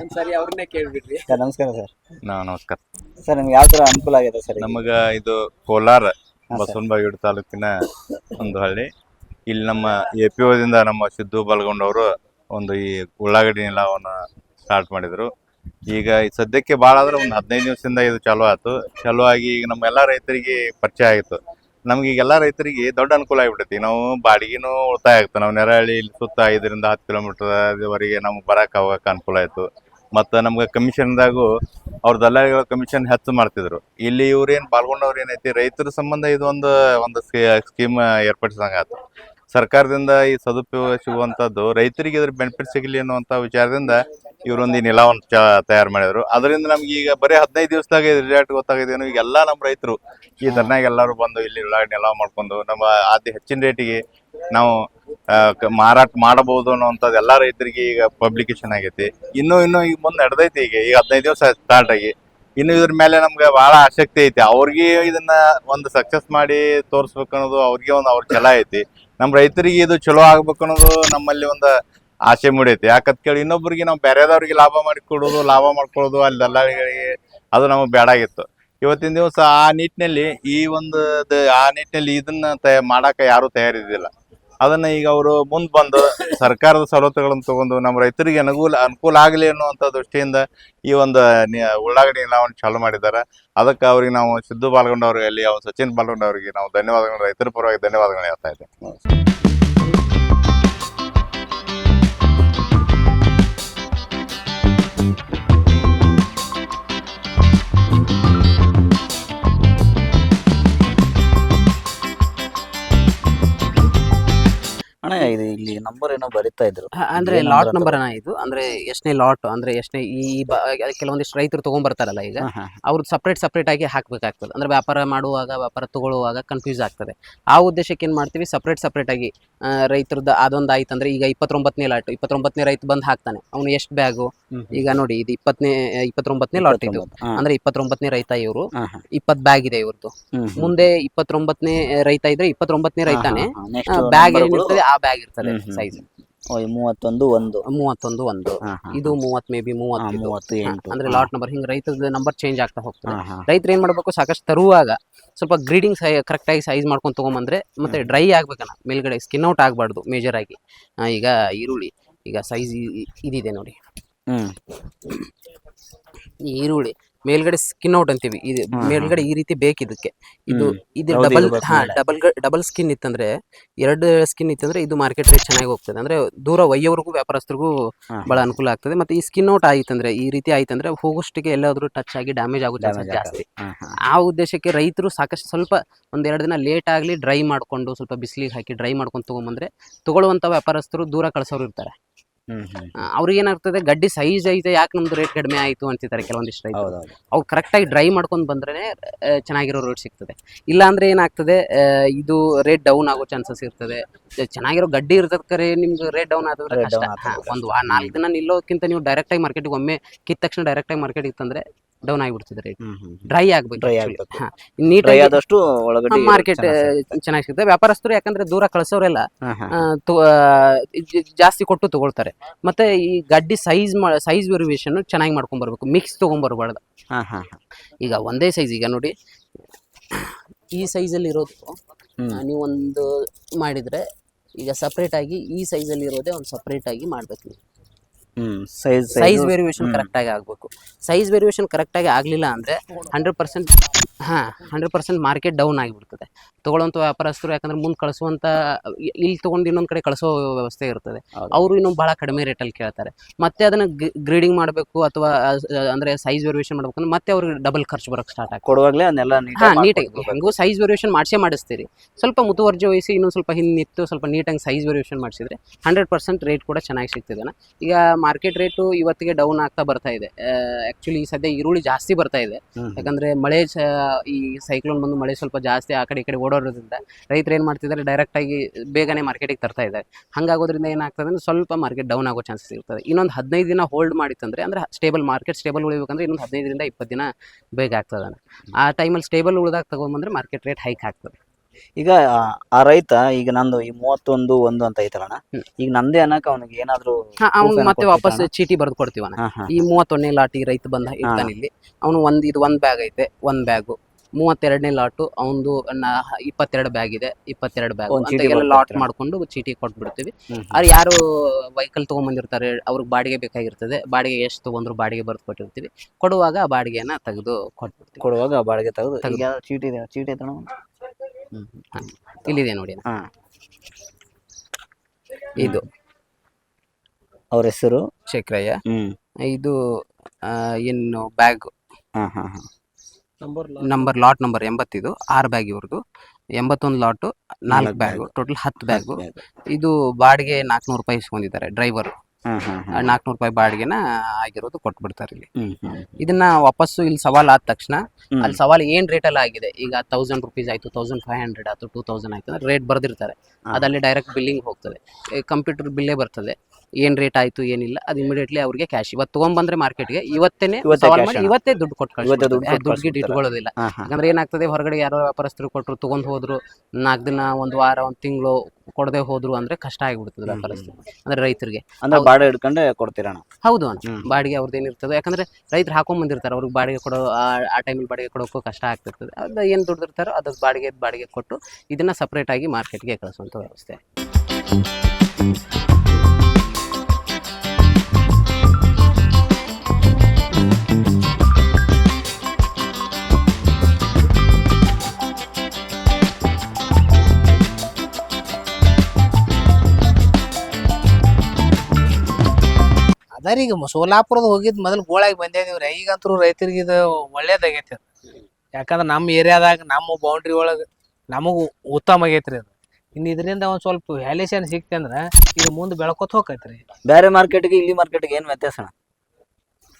ಒಂದ್ಸರಿ ಅವ್ರನ್ನೇ ಕೇಳ್ಬಿಡ್ರಿ. ಸರ್ ನಮಸ್ಕಾರ ಸರ್. ನಾ ನಮಸ್ಕಾರ. ಸರ್ ನಿಮ್ಗೆ ಯಾವ ತರ ಅನುಕೂಲ ಆಗಿದೆ ಸರ್? ನಮಗ ಇದು ಕೋಲಾರ ಹಾ, ಬಸವನಬಾಗೇಡು ತಾಲೂಕಿನ ಒಂದು ಹಳ್ಳಿ. ಇಲ್ಲಿ ನಮ್ಮ ಎ ಪಿ ಓದಿಂದ ನಮ್ಮ ಸಿದ್ದು ಬಲ್ಗೊಂಡವರು ಒಂದು ಈ ಉಳ್ಳಾಗಡ್ಡಿ ನಿಲಾವನ್ನ ಸ್ಟಾರ್ಟ್ ಮಾಡಿದ್ರು. ಈಗ ಸದ್ಯಕ್ಕೆ ಭಾಳ ಆದ್ರೆ ಒಂದು ಹದಿನೈದು ದಿವಸದಿಂದ ಇದು ಚಾಲೂ ಆಯ್ತು. ಚಾಲೂ ಆಗಿ ಈಗ ನಮ್ಮ ಎಲ್ಲ ರೈತರಿಗೆ ಪರಿಚಯ ಆಯಿತು ನಮ್ಗೆ ಈಗ ಎಲ್ಲ ರೈತರಿಗೆ ದೊಡ್ಡ ಅನುಕೂಲ ಆಗ್ಬಿಟ್ಟೈತಿ ನಾವು ಬಾಡಿಗೆನೂ ಉಳಿತಾಯ ಆಗ್ತದೆ ನಾವು ನೆರಹಳ್ಳಿ ಸುತ್ತ ಐದರಿಂದ ಹತ್ತು ಕಿಲೋಮೀಟರ್ವರೆಗೆ ನಮ್ಗೆ ಬರಕ್ಕೆ ಹೋಗಕ್ಕೆ ಅನುಕೂಲ ಆಯಿತು. ಮತ್ತು ನಮ್ಗೆ ಕಮಿಷನ್ದಾಗೂ ಅವ್ರ ದಲ್ಲಾಳಿಗಳ ಕಮಿಷನ್ ಹೆಚ್ಚು ಮಾಡ್ತಿದ್ರು. ಇಲ್ಲಿ ಇವ್ರೇನು ಪಾಲ್ಗೊಂಡವ್ರು ಏನೈತಿ, ರೈತರ ಸಂಬಂಧ ಇದು ಒಂದು ಒಂದು ಸ್ಕೀಮ್ ಏರ್ಪಡಿಸಿದಂಗೆ ಆಯ್ತು. ಸರ್ಕಾರದಿಂದ ಈ ಸದುಪಯೋಗ ಸಿಗುವಂಥದ್ದು ರೈತರಿಗೆ ಇದ್ರ ಬೆನಿಫಿಟ್ ಸಿಗಲಿ ಅನ್ನುವಂಥ ವಿಚಾರದಿಂದ ಇವರೊಂದು ಚ ತಯಾರು ಮಾಡಿದ್ರು. ಅದರಿಂದ ನಮ್ಗೆ ಈಗ ಬರೀ ಹದಿನೈದು ದಿವಸದಾಗ ರಿಸಲ್ಟ್ ಗೊತ್ತಾಗಿದ್ದೇನು ಈಗ ಎಲ್ಲ ನಮ್ಮ ರೈತರು. ಈ ತರನಾಗ ಎಲ್ಲರೂ ಬಂದು ಇಲ್ಲಿ ಉಳ್ಳಾಗಡ್ಡಿ ನೆಲ ಮಾಡ್ಕೊಂಡು ನಮ್ಮ ಅತಿ ಹೆಚ್ಚಿನ ರೇಟಿಗೆ ನಾವು ಮಾರಾಟ ಮಾಡಬಹುದು ಅನ್ನೋಂಥದ್ದು ಎಲ್ಲ ರೈತರಿಗೆ ಈಗ ಪಬ್ಲಿಕೇಶನ್ ಆಗೈತಿ. ಇನ್ನೂ ಇನ್ನೂ ಈಗ ಮುಂದೆ ನಡೆದೈತಿ ಈಗ ಈಗ ಹದಿನೈದು ದಿವಸ ಸ್ಟಾರ್ಟ್ ಆಗಿ. ಇನ್ನು ಇದ್ರ ಮೇಲೆ ನಮ್ಗೆ ಬಹಳ ಆಸಕ್ತಿ ಐತಿ. ಅವ್ರಿಗೆ ಇದನ್ನ ಒಂದು ಸಕ್ಸಸ್ ಮಾಡಿ ತೋರಿಸ್ಬೇಕು ಅನ್ನೋದು ಅವ್ರಿಗೆ ಒಂದು ಅವ್ರ ಛಲ ಐತಿ. ನಮ್ಮ ರೈತರಿಗೆ ಇದು ಚಲೋ ಆಗ್ಬೇಕು ಅನ್ನೋದು ನಮ್ಮಲ್ಲಿ ಒಂದು ಆಸೆ ಮೂಡೈತಿ. ಯಾಕಂತ ಕೇಳಿ ಇನ್ನೊಬ್ಬರಿಗೆ ನಾವು ಬೇರೆದವ್ರಿಗೆ ಲಾಭ ಮಾಡಿ ಕೊಡೋದು, ಲಾಭ ಮಾಡ್ಕೊಳ್ಳೋದು ಅಲ್ಲಿ ದಲ್ಲಾಳಿಗಳಿಗೆ ಅದು ನಮಗೆ ಬೇಡಾಗಿತ್ತು ಇವತ್ತಿನ ದಿವಸ ಆ ನಿಟ್ಟಿನಲ್ಲಿ ಈ ಒಂದು ಆ ನಿಟ್ಟಿನಲ್ಲಿ ಇದನ್ನ ತಯ ಮಾಡಾಕ ಯಾರು ತಯಾರಿದ್ದಿಲ್ಲ. ಅದನ್ನ ಈಗ ಅವರು ಮುಂದ್ ಬಂದು ಸರ್ಕಾರದ ಸವಲತ್ತುಗಳನ್ನು ತಗೊಂಡು ನಮ್ಮ ರೈತರಿಗೆ ಅನುಕೂಲ ಅನುಕೂಲ ಆಗಲಿ ಅನ್ನುವಂಥ ದೃಷ್ಟಿಯಿಂದ ಈ ಒಂದು ಉಳ್ಳಾಗಡ್ಡಿ ನಿಲಾವನ್ನು ಚಾಲು ಮಾಡಿದ್ದಾರೆ ಅದಕ್ಕೆ ಅವ್ರಿಗೆ ನಾವು ಸಿದ್ದು ಬಾಲ್ಗೊಂಡವ್ರಿಗೆ, ಅಲ್ಲಿ ಅವ್ರು ಸಚಿನ್ ಬಾಲ್ಗೊಂಡವ್ರಿಗೆ ನಾವು ಧನ್ಯವಾದಗಳು ರೈತರ ಪರವಾಗಿ ಧನ್ಯವಾದಗಳು ಹೇಳ್ತಾ ಇದ್ದೇವೆ ಇದು ಇಲ್ಲಿ ನಂಬರ್ ಬರಿತಾ ಇದ್ರು ಅಂದ್ರೆ ಲಾಟ್ ನಂಬರ್ ಇದು ಅಂದ್ರೆ ಎಷ್ಟನೇ ಲಾಟ್ ಅಂದ್ರೆ ಎಷ್ಟನೇ ಈ ಬ- ಕೆಲವೊಂದಿಷ್ಟು ರೈತರು ತಗೊಂಡ್ಬರ್ತಾರಲ್ಲ ಈಗ ಹಾ. ಅವ್ರದ್ದು ಸಪ್ರೇಟ್ ಸಪ್ರೇಟ್ ಆಗಿ ಹಾಕ್ಬೇಕಾಗ್ತದೆ ಅಂದ್ರೆ ವ್ಯಾಪಾರ ಮಾಡುವಾಗ ವ್ಯಾಪಾರ ತಗೊಳ್ಳುವಾಗ ಕನ್ಫ್ಯೂಸ್ ಆಗ್ತದೆ ಆ ಉದ್ದೇಶಕ್ಕೆ ಏನ್ ಮಾಡ್ತೀವಿ ಸಪ್ರೇಟ್ ಸಪ್ರೇಟ್ ಆಗಿ ಆ, ರೈತರದ್ದು ಅದೊಂದು ಆಯ್ತು ಅಂದ್ರೆ ಈಗ ಇಪ್ಪತ್ತೊಂಬತ್ತನೇ ಲಾಟ್ ಇಪ್ಪತ್ತೊಂಬತ್ತನೇ ರೈತ ಬಂದು ಹಾಕ್ತಾನೆ ಅವನು ಎಷ್ಟು ಬ್ಯಾಗು ಹ್ಮ್. ಈಗ ನೋಡಿ ಇದು ಇಪ್ಪತ್ತನೇ ಇಪ್ಪತ್ತೊಂಬತ್ತನೇ ಲಾಟ್ ಇದು. ಹಾ, ಅಂದ್ರೆ ಇಪ್ಪತ್ತೊಂಬತ್ತನೇ ರೈತ ಇವರು ಹಾ, ಹಾ. ಇಪ್ಪತ್ ಬ್ಯಾಗ್ ಇದೆ ಇವ್ರದ್ದು ಹ್ಮ್, ಹ್ಮ್. ಮುಂದೆ ಇಪ್ಪತ್ತೊಂಬತ್ತನೇ ರೈತ ಇದ್ರೆ ಇಪ್ಪತ್ತೊಂಬತ್ತನೇ ರೈತಾನೆ ಹಾ, ಹಾ, ಹಾ. Next ಬ್ಯಾಗ್ ಇರ್ತದೆ ಏನಿರ್ತದೆ ಆ ಬ್ಯಾಗ್ ಇರ್ತದೆ ಹ್ಮ್, ಹ್ಮ್. ಸೈಜ್ ಮೂವತ್ತೊಂದು ಒಂದು. ಮೂವತ್ತೊಂದು ಒಂದು. ಇದು ಮೂವತ್ತು ಮೇ ಬಿ ಮೂವತ್ತು ಮೂವತ್ತು ಎಂಟು ಅಂದ್ರೆ ಲಾಟ್ ನಂಬರ್ ಹಿಂಗೆ ರೈತದ ನಂಬರ್ ಚೇಂಜ್ ಆಗ್ತಾ ಹೋಗ್ತದೆ. ಹಾ, ಹಾ. ರೈತರು ಏನ್ ಮಾಡ್ಬೇಕು? ಸಾಕಷ್ಟು ತರುವಾಗ ಸ್ವಲ್ಪ ಗ್ರೀಡಿಂಗ್ ಸೈ ಕರೆಕ್ಟಾಗಿ ಸೈಜ್ ಮಾಡ್ಕೊಂಡು ತಗೊಂಬಂದ್ರೆ ಮತ್ತೆ ಡ್ರೈ ಆಗ್ಬೇಕಲ್ಲ ಮೇಲ್ಗಡೆ ಸ್ಕಿನ್ ಔಟ್ ಆಗಬಾರ್ದು ಮೇಜರ್ ಆಗಿ. ಈಗ ಈರುಳ್ಳಿ. ಈಗ ಸೈಜ್ ಇದಿದೆ ನೋಡಿ. ಈರುಳ್ಳಿ. ಮೇಲ್ಗಡೆ ಸ್ಕಿನ್ ಔಟ್ ಅಂತೀವಿ. ಇದು. ಮೇಲ್ಗಡೆ ಈ ರೀತಿ ಬೇಕಿದಕ್ಕೆ ಇದು. ಇದು ಡಬಲ್ ಹಾ ಡಬಲ್ ಡಬಲ್ ಸ್ಕಿನ್ ಇತ್ತಂದ್ರೆ ಎರಡು ಸ್ಕಿನ್ ಇತ್ತಂದ್ರೆ ಇದು ಮಾರ್ಕೆಟ್ ರೇಟ್ ಚೆನ್ನಾಗಿ ಹೋಗ್ತದೆ. ಅಂದ್ರೆ ದೂರ ಒಯ್ಯೋರ್ಗೂ ವ್ಯಾಪಾರಸ್ಥರಿಗೂ ಬಹಳ ಅನುಕೂಲ ಆಗ್ತದೆ. ಮತ್ತೆ ಈ ಸ್ಕಿನ್ ಔಟ್ ಆಯ್ತಂದ್ರೆ ಈ ರೀತಿ ಆಯ್ತಂದ್ರೆ ಹೋಗೋಷ್ಟಿಗೆ ಎಲ್ಲಾದ್ರೂ ಟಚ್ ಆಗಿ ಡ್ಯಾಮೇಜ್ ಆಗೋ ಚಾನ್ಸಸ್ ಜಾಸ್ತಿ. ಆ ಉದ್ದೇಶಕ್ಕೆ ರೈತರು ಸಾಕಷ್ಟು ಸ್ವಲ್ಪ ಒಂದೆರಡು ದಿನ ಲೇಟ್ ಆಗಲಿ ಡ್ರೈ ಮಾಡ್ಕೊಂಡು ಸ್ವಲ್ಪ ಬಿಸಿಲಿಗೆ ಹಾಕಿ ಡ್ರೈ ಮಾಡ್ಕೊಂಡು ತೊಗೊಂಬಂದ್ರೆ ತಗೊಳ್ಳುವಂಥ ವ್ಯಾಪಾರಸ್ಥರು ದೂರ ಕಳಿಸೋರು ಇರ್ತಾರೆ. ಅವ್ರಿಗೆ ಏನಾಗ್ತದೆ ಗಡ್ಡಿ ಸೈಜ್ ಐತೆ ಯಾಕೆ ನಮ್ದು ರೇಟ್ ಕಡಿಮೆ ಆಯಿತು ಅಂತಿದ್ದಾರೆ ಕೆಲವೊಂದಿಷ್ಟು ರೈತರು. ಅವ್ರು ಅವು ಕರೆಕ್ಟಾಗಿ ಡ್ರೈ ಮಾಡ್ಕೊಂಡು ಬಂದ್ರೆ ಚೆನ್ನಾಗಿರೋ ರೇಟ್ ಸಿಗ್ತದೆ. ಇಲ್ಲಾಂದ್ರೆ ಏನಾಗ್ತದೆ ಇದು ರೇಟ್ ಡೌನ್ ಆಗೋ ಚಾನ್ಸಸ್ ಇರ್ತದೆ. ಚೆನ್ನಾಗಿರೋ ಗಡ್ಡಿ ಇರ್ತದೆ ನಿಮ್ದು ರೇಟ್ ಡೌನ್ ಆದ್ರೆ ಒಂದು ನಾಲ್ಕು ದಿನ ನಿಲ್ಲೋಕ್ಕಿಂತ ನೀವು ಡೈರೆಕ್ಟಾಗಿ ಮಾರ್ಕೆಟಿಗೆ ಒಮ್ಮೆ ಕಿತ್ತ ತಕ್ಷಣ ಡೈರೆಕ್ಟಾಗಿ ಮಾರ್ಕೆಟಿಗೆ ತಂದ್ರೆ ಡೌನ್ ಆಗಿಬಿಡ್ತದೆ ರೇಟ್. ಡ್ರೈ ಆಗ್ಬೇಕು ಡ್ರೈ ನೀಟಾಗಿ ಆದಷ್ಟು ಒಳಗಡೆ ಮಾರ್ಕೆಟ್ ಚೆನ್ನಾಗಿ ಸಿಗುತ್ತೆ. ವ್ಯಾಪಾರಸ್ಥರು ಯಾಕಂದ್ರೆ ದೂರ ಕಳಿಸೋರೆಲ್ಲ ಜಾಸ್ತಿ ಕೊಟ್ಟು ತಗೊಳ್ತಾರೆ. ಮತ್ತೆ ಈ ಗಡ್ಡಿ ಸೈಜ್ ಸೈಜ್ ವೆರಿವೇಷನ್ ಚೆನ್ನಾಗಿ ಮಾಡ್ಕೊಂಡ್ ಬರ್ಬೇಕು. ಮಿಕ್ಸ್ ತಗೊಂಡ್ಬರ್ಬಾರ್ದು. ಈಗ ಒಂದೇ ಸೈಜ್ ಈಗ ನೋಡಿ. ಈ ಸೈಜಲ್ಲಿ ಇರೋದು ನೀವೊಂದು ಮಾಡಿದ್ರೆ ಈಗ ಸಪ್ರೇಟ್ ಆಗಿ ಈ ಸೈಜಲ್ಲಿ ಇರೋದೇ ಒಂದು ಸಪ್ರೇಟ್ ಆಗಿ ಮಾಡ್ಬೇಕು ನೀವು. ಸೈಜ್ ಸೈಜ್ ವೇರಿಯೇಷನ್ ಕರೆಕ್ಟಾಗಿ ಕರೆಕ್ಟ್ ಆಗಿ ಆಗ್ಬೇಕು. ಸೈಜ್ ವೇರಿಯೇಷನ್ ಕರೆಕ್ಟ್ ಆಗಿ ಆಗ್ಲಿಲ್ಲ ಅಂದ್ರೆ ಹಂಡ್ರೆಡ್ ಪರ್ಸೆಂಟ್ ಹಾ ಹಂಡ್ರೆಡ್ ಪರ್ಸೆಂಟ್ ಮಾರ್ಕೆಟ್ ಡೌನ್ ಆಗಿಬಿಡ್ತದೆ. ತಗೊಳ್ಳೋಂಥ ವ್ಯಾಪಾರಸ್ಥರು ಯಾಕಂದ್ರೆ ಮುಂದೆ ಕಳಿಸುವಂತ ಇ- ಇಲ್ಲಿ ತಗೊಂಡು ಇನ್ನೊಂದು ಕಡೆ ಕಳಿಸೋ ವ್ಯವಸ್ಥೆ ಇರ್ತದೆ. ಹೌದು. ಅವರು ಇನ್ನೂ ಬಹಳ ಕಡಿಮೆ ರೇಟಲ್ಲಿ ಕೇಳ್ತಾರೆ. ಮತ್ತೆ ಅದನ್ನ ಗ್ರೀಡಿಂಗ್ ಮಾಡಬೇಕು ಅಥವಾ ಅಂದರೆ ಸೈಜ್ ವೇರಿಯೇಷನ್ ಮಾಡಬೇಕು ಅಂದ್ರೆ ಮತ್ತೆ ಅವ್ರಿಗೆ ಡಬಲ್ ಖರ್ಚು ಬರೋಕ್ಕೆ ಸ್ಟಾರ್ಟ್ ಆಗ್ತದೆ. ಕೊಡುವಾಗಲೇ ಅದನ್ನೆಲ್ಲ ಹಾ ನೀಟಾಗಿ. ಹೆಂಗೂ ಸೈಜ್ ವೇರಿಯೇಷನ್ ಮಾಡಿಸೇ ಮಾಡಿಸ್ತೀರಿ. ಸ್ವಲ್ಪ ಮುತುವರ್ಜಿ ವಹಿಸಿ ಇನ್ನೊಂದು ಸ್ವಲ್ಪ ಹಿಂದಿತ್ತು ಸ್ವಲ್ಪ ನೀಟಾಗಿ ಸೈಜ್ ವೇರಿಯೇಷನ್ ಮಾಡಿಸಿದ್ರೆ ಹಂಡ್ರೆಡ್ ಪರ್ಸೆಂಟ್ ರೇಟ್ ಕೂಡ ಚೆನ್ನಾಗಿ ಸಿಗ್ತಿದ್ದಾನೆ ಈಗ ಮಾರ್ಕೆಟ್ ರೇಟು ಇವತ್ತಿಗೆ ಡೌನ್ ಆಗ್ತಾ ಬರ್ತಾ ಇದೆ. ಆ್ಯಕ್ಚುಲಿ ಸದ್ಯ ಈರುಳ್ಳಿ ಜಾಸ್ತಿ ಬರ್ತಾ ಇದೆ. ಯಾಕಂದ್ರೆ ಮಳೆ ಈ ಸೈಕ್ಲೋನ್ ಬಂದು ಮಳೆ ಸ್ವಲ್ಪ ಜಾಸ್ತಿ ಆ ಕಡೆ ಈ ಕಡೆ ಓಡೋದ್ರಿಂದ ರೈತರು ಏನು ಮಾಡ್ತಿದ್ದಾರೆ ಡೈರೆಕ್ಟ್ ಆಗಿ ಬೇಗನೆ ಮಾರ್ಕೆಟಿಗೆ ತರ್ತಾ ಇದ್ದಾರೆ. ಹಂಗಾಗೋದ್ರಿಂದ ಏನಾಗ್ತದೆ ಅಂದ್ರೆ ಸ್ವಲ್ಪ ಮಾರ್ಕೆಟ್ ಡೌನ್ ಆಗೋ ಚಾನ್ಸಸ್ ಇರ್ತದೆ. ಇನ್ನೊಂದು ಹದಿನೈದು ದಿನ ಹೋಲ್ಡ್ ಮಾಡಿತ್ತಂದರೆ ಅಂದ್ರೆ ಸ್ಟೇಬಲ್ ಮಾರ್ಕೆಟ್ ಸ್ಟೇಬಲ್ ಉಳಿಬೇಕಂದ್ರೆ ಇನ್ನೊಂದು ಹದಿನೈದರಿಂದ ಇಪ್ಪತ್ತು ದಿನ ಬೇಗ ಆಗ್ತದೆ ಆ ಟೈಮಲ್ಲಿ ಸ್ಟೇಬಲ್ ಉಳಿದಾಗ ತೊಗೊಂಬಂದ್ರೆ ಮಾರ್ಕೆಟ್ ರೇಟ್ ಹೈಕ್ ಆಗ್ತದೆ. ಈಗ ಆ- ರೈತ ಈಗ ನಂದು ಈ ಮೂವತ್ತೊಂದು ಒಂದು ಅಂತ ಐತಲ್ಲಣ್ಣ? ಈಗ ನಂದೇ ಅನ್ನಕ ಅವನಿಗೆ ಏನಾದ್ರು ಅವನು ಮತ್ತೆ ವಾಪಸ್ ಚೀಟಿ ಬರೆದು ಹಾ. ಈ ಮೂವತ್ತೊಂದನೇ ಲಾಟಿ ರೈತ ಬಂದ ಇರ್ತಾನೆ ಇಲ್ಲಿ. ಅವನು ಒಂದ್ ಇದು ಒಂದ್ ಬ್ಯಾಗ್ ಐತೆ ಒಂದ್ ಬ್ಯಾಗು ಮೂವತ್ತೆರಡನೇ ಲಾಟು ಅವನದು ಇಪ್ಪತ್ತೆರಡು ಬ್ಯಾಗ್ ಇದೆ ಇಪ್ಪತ್ತೆರಡು ಬ್ಯಾಗ್ ಎಲ್ಲ ಲಾಟ್? ಮಾಡ್ಕೊಂಡು ಚೀಟಿ ಕೊಟ್ಬಿಡ್ತೀವಿ. ಅವ್ರು ಯಾರು ವೆಹಿಕಲ್ ತೊಗೊಂಬಂದಿರ್ತಾರೆ ಅವ್ರಿಗೆ ಬಾಡಿಗೆ ಬೇಕಾಗಿರ್ತದೆ ಬಾಡಿಗೆ ಎಷ್ಟು ತಗೊಂಡ್ರು ಬಾಡಿಗೆ ಬರ್ದು ಕೊಟ್ಟಿರ್ತೀವಿ. ಕೊಡುವಾಗ ಆ ಬಾಡಿಗೆನ ತೆಗೆದು ಕೊಟ್ಬಿಡ್ತೀವಿ. ಕೊಡುವಾಗ ಆ ಬಾಡಿಗೆ ತೆಗೆದು. ಚೀಟಿ ಇದೆ ಚೀಟಿ ಐತಣ ಇಲ್ಲಿದೆ ನೋಡಿ ಹಾ. ಇದು. ಅವ್ರ ಹೆಸರು? ಶೇಖರಯ್ಯ. ಇದು ಏನು ಬ್ಯಾಗ್ ಹಾ ಹಾ ಹಾ. ನಂಬರ್ ಲಾಟ್ ನಂಬರ್ ಎಂಬತ್ತಿದು ಆರು ಬ್ಯಾಗ್ ಇವ್ರದ್ದು ಎಂಬತ್ತೊಂದು ಲಾಟು ನಾಲ್ಕು ಬ್ಯಾಗು ಟೋಟಲ್ ಹತ್ತು ಬ್ಯಾಗು ಇದು ಬಾಡಿಗೆ ನಾಲ್ಕುನೂರು ರೂಪಾಯಿ ಇಸ್ಕೊಂಡಿದ್ದಾರೆ ಡ್ರೈವರ್ ಹಾ ಹಾ ಹಾ. ನಾಲ್ಕುನೂರು ರೂಪಾಯಿ ಬಾಡಿಗೆನ ಆಗಿರೋದು ಕೊಟ್ಬಿಡ್ತಾರೆ ಇಲ್ಲಿ. ಇದನ್ನ ವಾಪಸ್ಸು ಇಲ್ಲಿ ಸವಾಲ್ ಆದ ತಕ್ಷಣ ಅಲ್ಲಿ ಸವಾಲ್ ಏನ್ ರೇಟ್ ಅಲ್ಲಿ ಆಗಿದೆ? ಈಗ ತೌಸಂಡ್ ರುಪೀಸ್ ಆಯ್ತು ತೌಸಂಡ್ ಫೈವ್ ಹಂಡ್ರೆಡ್ ಆಯ್ತು ಟೂ ತೌಸಂಡ್ ಆಯ್ತು ಅಂದ್ರೆ ರೇಟ್ ಬರ್ದಿರ್ತಾರೆ. ಅದಲ್ಲಿ ಡೈರೆಕ್ಟ್ ಬಿಲ್ಲಿಂಗ್ ಹೋಗ್ತದೆ. ಕಂಪ್ಯೂಟರ್ ಬಿಲ್ಲೇ ಬರ್ತದೆ. ಏನ್ ರೇಟ್ ಆಯ್ತು ಏನಿಲ್ಲ ಅದು ಇಮಿಡಿಯೇಟ್ಲಿ ಅವ್ರಿಗೆ ಕ್ಯಾಶ್ ಇವತ್ತು ತಗೊಂಡ್ಬಂದ್ರೆ ಮಾರ್ಕೆಟ್ಗೆ ಇವತ್ತೇನೆ ಇವತ್ತೇ. ಇವತ್ತೇ ದುಡ್ಡು ಕೊಟ್ಟು ದುಡ್ಡು ಗಿಡ್. ಇಟ್ಕೊಳ್ಳೋದಿಲ್ಲ ಯಾಕಂದ್ರೆ ಏನಾಗ್ತದೆ ಹೊರಗಡೆ ಯಾರೋ ವ್ಯಾಪಾರಸ್ಥರು ಕೊಟ್ಟರು ತಗೊಂಡ್ ಹೋದ್ರು ನಾಲ್ಕು ದಿನ ಒಂದು ವಾರ ಒಂದು ತಿಂಗಳು ಕೊಡದೆ ಹೋದ್ರು ಅಂದ್ರೆ ಕಷ್ಟ ಆಗಿಬಿಡ್ತದೆ ವ್ಯಾಪಾರಸ್ಥರು. ಅಂದ್ರೆ ರೈತರಿಗೆ. ಅಂದ್ರೆ ಹೌದು. ಬಾಡ ಹಿಡ್ಕೊಂಡೆ ಕೊಡ್ತೀರಣ್ಣ ಹೌದು ಅಣ್ಣ. ಬಾಡಿಗೆ ಅವ್ರದ್ದು ಏನಿರ್ತದೆ ಯಾಕಂದ್ರೆ ರೈತರು ಹಾಕೊಂಡ್ ಬಂದಿರ್ತಾರೆ ಅವ್ರಿಗೆ ಬಾಡಿಗೆ ಕೊಡೋ ಆ- ಟೈಮಲ್ಲಿ ಬಾಡಿಗೆ ಕೊಡೋಕ್ಕೂ ಕಷ್ಟ ಆಗ್ತಿರ್ತದೆ. ಅದು ಏನು ದುಡ್ದಿರ್ತಾರೋ ಅದಕ್ಕೆ ಬಾಡಿಗೆ ಬಾಡಿಗೆ ಕೊಟ್ಟು ಇದನ್ನ ಸಪ್ರೇಟ್ ಆಗಿ ಮಾರ್ಕೆಟ್ಗೆ ಕಳಿಸುವಂತ ವ್ಯವಸ್ಥೆ. ಅದಾರಿ ಈಗ ಸೋಲಾಪುರದ ಹೋಗಿದ್ ಮೊದಲು ಗೋಳಾಗಿ ಬಂದಿದೀವ್ರಿ ಈಗಂತೂ ರೈತರಿಗೆ ಇದು ಒಳ್ಳೇದಾಗೈತಿ ಯಾಕಂದ್ರೆ ನಮ್ಮ ಏರಿಯಾದಾಗ ನಮ್ಮ ಬೌಂಡ್ರಿ ಒಳಗೆ ನಮಗೂ ಉತ್ತಮ ಆಗೈತ್ರಿ ಅದು. ಇನ್ನು ಇದರಿಂದ ಒಂದು ಸ್ವಲ್ಪ ವ್ಯಾಲ್ಯೂಷನ್ ಸಿಕ್ತಿ ಅಂದ್ರೆ ಇದು ಮುಂದೆ ಬೆಳ್ಕೊತ ಹೋಗೈತ್ರಿ. ಬೇರೆ ಮಾರ್ಕೆಟ್ಗೆ ಇಲ್ಲಿ ಮಾರ್ಕೆಟ್ಗೆ ಏನ್ ವ್ಯತ್ಯಾಸ ಅಣ್ಣ?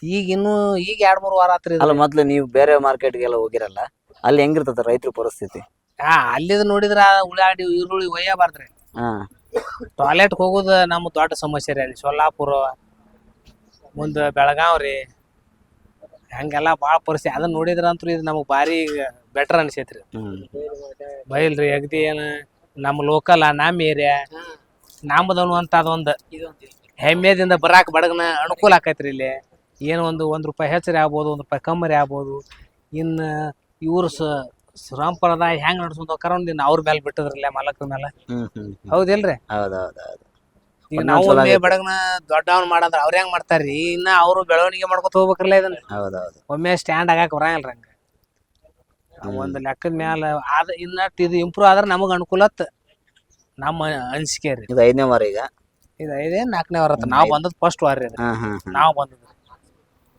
ಈಗ ಇನ್ನು ಈಗ ಎರಡ್ ಮೂರು ವಾರ ಆತ್ರಿ ಅಲ್ಲ ಮೊದ್ಲು ನೀವು ಬೇರೆ ಮಾರ್ಕೆಟ್ಗೆಲ್ಲ ಹೋಗಿರಲ್ಲ ಅಲ್ಲಿ ಹೆಂಗಿರ್ತದ ರೈತರ ಪರಿಸ್ಥಿತಿ? ಹಾ ಅಲ್ಲಿದ್ ನೋಡಿದ್ರ ಉಳ್ಳಾಗಡ್ಡಿ ಈರುಳ್ಳಿ ಒಯ್ಯಬಾರ್ದ್ರಿ. ಹಾ. ಟಾಯ್ಲೆಟ್ ಹೋಗೋದು ನಮ್ಮ ದೊಡ್ಡ ಸಮಸ್ಯೆ ರೀ ಅಲ್ಲಿ ಸೊಲ್ಲಾಪುರ ಮುಂದೆ ಬೆಳಗಾವ್ ರೀ. ಹಂಗೆಲ್ಲ ಭಾಳ ಪರಿಸ್ಥಿತಿ ಅದನ್ನ ನೋಡಿದ್ರ ಅಂತೂ ಇದು ನಮಗೆ ಭಾರಿ ಬೆಟರ್ ಅನ್ಸೈತ್ರಿ. ಬೈಲ್ರಿ ಅಗದಿ ಏನು ನಮ್ಮ ಲೋಕಲ್ ನಮ್ಮ ಏರಿಯಾ ನಮ್ಮದನು ಅಂತ ಅದೊಂದು ಹೆಮ್ಮೆದಿಂದ ಬರಾಕ್ ಬಡಗನ ಅನುಕೂಲ ಆಕೈತ್ರಿ ಇಲ್ಲಿ. ಏನು ಒಂದು ಒಂದ್ ರೂಪಾಯಿ ಹೆಚ್ಚರಿ ಆಗ್ಬೋದು ಒಂದು ರೂಪಾಯಿ ಕಮ್ಮರಿ ಆಗ್ಬೋದು. ಇನ್ನು ಇವ್ರು ಸ ಶ್ರಮಪರದಾಯ ಹೆಂಗ್ ನಡ್ಸ್ಕೊಂಡ್ ಹೋಗ್ತಾರ ಅವ್ರ ಮೇಲೆ ಬಿಟ್ಟದ್ರಲ್ಲ ಮಾಲಕ್ರ ಮೇಲೆ ಹೌದಿಲ್ರಿ? ಹೌದು. ಈಗ ನಾವು ಒಮ್ಮೆ. ಬಡಗನ ದೊಡ್ಡವನ್ ಮಾಡಂದ್ರ ಅವ್ರ ಹೆಂಗ್ ಮಾಡ್ತಾರ್ರಿ? ಇನ್ನ ಅವ್ರು ಬೆಳವಣಿಗೆ ಮಾಡ್ಕೊತ ಹೋಗ್ಬೇಕಲ್ಲ ಇದನ್ನ. ಹೌದೌದು. ಒಮ್ಮೆ ಸ್ಟ್ಯಾಂಡ್ ಆಗಾಕ ಬರಂಗಿಲ್ರಿ ಹಂಗ. ಒಂದ್ ಲೆಕ್ಕದ ಮ್ಯಾಲ ಆದ ಇನ್ನ ಇದು ಇಂಪ್ರೂವ್ ಆದ್ರ ನಮಗ್ ಅನುಕೂಲತ್ ನಮ್ಮ ಅನಿಸಿಕೆ ರೀ. ಇದು ಐದನೇ ವಾರ ಈಗ? ಇದು ಐದೇ ನಾಲ್ಕನೇ ವಾರ ಆತ ನಾವ್ ಬಂದದ್ ಫಸ್ಟ್ ವಾರ ರೀ ಇದು. ಹಾ ಹಾ ಹಾ. ನಾವ್ ಬಂದದ್.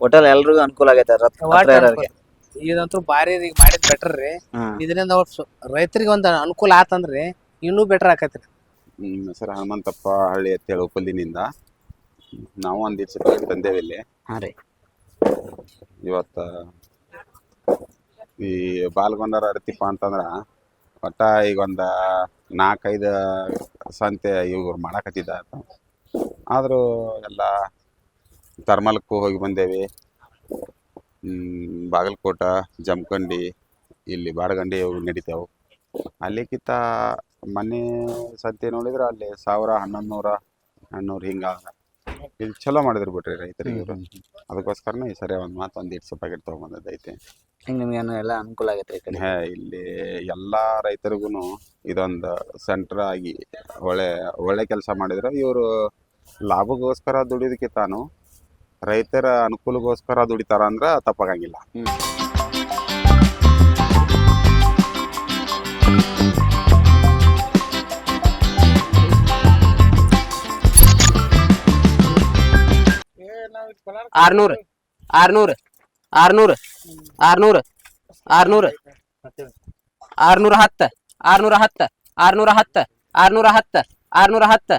ಹೋಟೆಲ್ ಎಲ್ರಿಗೂ ಅನುಕೂಲ ಆಗೈತೆ ಇದಂತೂ ಬಾರಿ ಈಗ ಮಾಡಿದ್ ಬೆಟರ್ ರೀ. ಇದರಿಂದ ಸ್ವ- ರೈತರಿಗೆ ಒಂದ್ ಅನುಕೂಲ ಆತಂದ್ರಿ ಇನ್ನೂ ಬೆಟರ್ ಆಕೈತ್ರಿ. ನಮ್ಮ ಹೆಸರು ಹನುಮಂತಪ್ಪ ಹಳ್ಳಿ ಅಂತೇಳಿ ಉಪ್ಪಲ್ಲಿನಿಂದ ನಾವು ಒಂದು ದಿವಸ ತಂದೇವಿ ತಂದೇವೆ ಇಲ್ಲಿ. ಹಾ ರೀ. ಇವತ್ತ ಈ ಬಾಲ್ಗೊಂಡರ ಅರ್ತಿಪ್ಪ ಅಂತಂದ್ರ ಒಟ್ಟ ಈಗ ಒಂದ ನಾಲ್ಕೈದು ಸಂತೆ ಇವ್ರು ಮಾಡಕತ್ತಿದ್ದ ಆದರೂ ಎಲ್ಲ ತರ್ಮಲಕ್ಕೂ ಹೋಗಿ ಬಂದೇವಿ. ಹ್ಮ್, ಬಾಗಲಕೋಟ ಜಮಖಂಡಿ ಇಲ್ಲಿ ಬಾಡಗಂಡಿ ನಡಿತಾವು. ಅಲ್ಲಿಕ್ಕಿಂತ ಮೊನ್ನೆ ಸಂತೆ ನೋಡಿದ್ರೆ ಅಲ್ಲಿ ಸಾವಿರ ಹನ್ನೊಂದು ನೂರ ಹನ್ನೂರು ಹಿಂಗ ಇದು ಚಲೋ ಮಾಡಿದ್ರು ಬಿಟ್ರಿ ರೈತರಿಗೆ. ಇವ್ರು ಅದಕ್ಕೋಸ್ಕರನೇ ಈ ಸರಿ ಒಂದು ಮಾತು ಒಂದು ಇಡ್ಸು ಪ್ಯಾಕೆಟ್ ತೊಗೊಂಬಂದೈತೆ ಹಿಂಗೆ ನಿಮ್ಗೆ ಎಲ್ಲ ಅನುಕೂಲ ಆಗೈತೆ ರೀ ಹೇ ಇಲ್ಲಿ ಎಲ್ಲ ರೈತರಿಗೂ ಇದೊಂದು ಸೆಂಟ್ರ್ ಆಗಿ ಒಳ್ಳೆ ಒಳ್ಳೆ ಕೆಲಸ ಮಾಡಿದ್ರು. ಇವರು ಲಾಭಗೋಸ್ಕರ ದುಡಿಯೋದಕ್ಕೆ ತಾನು ರೈತರ ಅನುಕೂಲಗೋಸ್ಕರ ದುಡಿತಾರ ಅಂದ್ರೆ ತಪ್ಪಾಗಂಗಿಲ್ಲ. ಆರ್ನೂರು ಆರ್ನೂರು ಆರ್ನೂರು ಆರ್ನೂರು ಆರ್ನೂರು ಆರ್ನೂರ ಹತ್ತ ಆರ್ನೂರ ಹತ್ತ ಆರ್ನೂರ ಹತ್ತ ಆರ್ನೂರ ಹತ್ತ ಆರ್ನೂರ ಹತ್ತ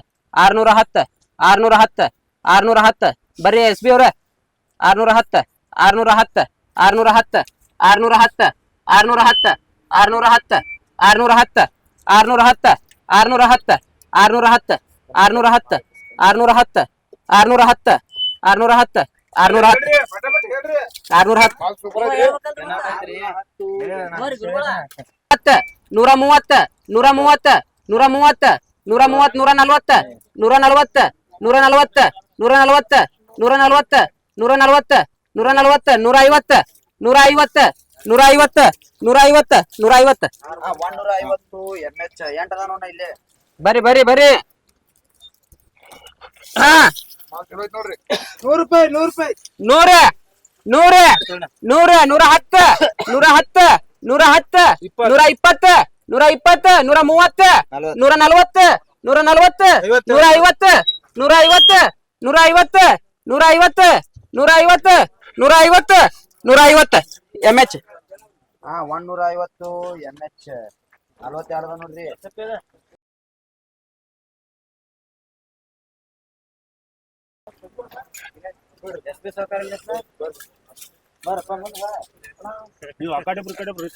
ಆರ್ನೂರ ಹತ್ತ ಆರ್ನೂರ ಹತ್ತ ಆರ್ನೂರ ಹತ್ತ ಬರ್ರಿ ಎಸ್ ಬಿ ಅವ್ರ ಆರ್ನೂರ ಹತ್ತ ಆರ್ನೂರ ಹತ್ತ ಆರ್ನೂರ ಹತ್ತ ಆರ್ನೂರ ಹತ್ತ ಆರ್ನೂರ ಹತ್ತ ಆರ್ನೂರ ಹತ್ತ ಆರ್ನೂರ ಹತ್ತ ಆರ್ನೂರ ಹತ್ತ ಆರ್ನೂರ ಹತ್ತ ಆರ್ನೂರ ಹತ್ತ ಆರ್ನೂರ ಹತ್ತ ಆರ್ನೂರ ಹತ್ತ ಆರ್ನೂರ ಹತ್ತ ಆರ್ನೂರ ಹತ್ತ ಆರ್ನೂರ ಹತ್ತು ಆರ್ನೂರ ಹತ್ತು ಹತ್ತ ನೂರ ಮೂವತ್ತ ನೂರ ಮೂವತ್ತ ನೂರ ಮೂವತ್ತ ನೂರ ಮೂವತ್ ನೂರ ನಲ್ವತ್ತ ನೂರ ನಲ್ವತ್ತ ನೂರ ನಲ್ವತ್ತ ನೂರ ನಲ್ವತ್ತ ನೂರ ನಲ್ವತ್ತ ನೂರ ನಲ್ವತ್ತ ನೂರ ನಲ್ವತ್ತ ನೂರ ಐವತ್ತ ನೂರ ಐವತ್ತ ನೂರ ಐವತ್ತ ನೂರ ಐವತ್ತ ನೂರ ಐವತ್ತ ಬರ್ರಿ ಬರ್ರಿ ಬರ್ರಿ. ಹಾ. ನೂರ್ ರೂಪಾಯಿ ನೂರ್ ರೂಪಾಯಿ. ನೂರ ನೂರ ನೂರ ನೂರ ಹತ್ತ ನೂರ ಹತ್ತ ನೂರ ಹತ್ತ ನೂರ ಇಪ್ಪತ್ತ ನೂರ ಇಪ್ಪತ್ತ ನೂರ ಮೂವತ್ತ. ನೂರ ನಲ್ವತ್ತ ನೂರ ನಲ್ವತ್ತ ನೂರ ಐವತ್ತ ನೂರ ಐವತ್ತ ನೂರ ಐವತ್ತ ನೂರ ಐವತ್ತ ನೂರ ಐವತ್ತು ನೂರ ಐವತ್ತು ನೂರ ಐವತ್ತು. ಎಂ ಎಚ್ ಹಾ ಐವತ್ತು ಎಚ್ ನಲ್ವತ್ತೆರಡು ಅದ ನೋಡ್ರಿ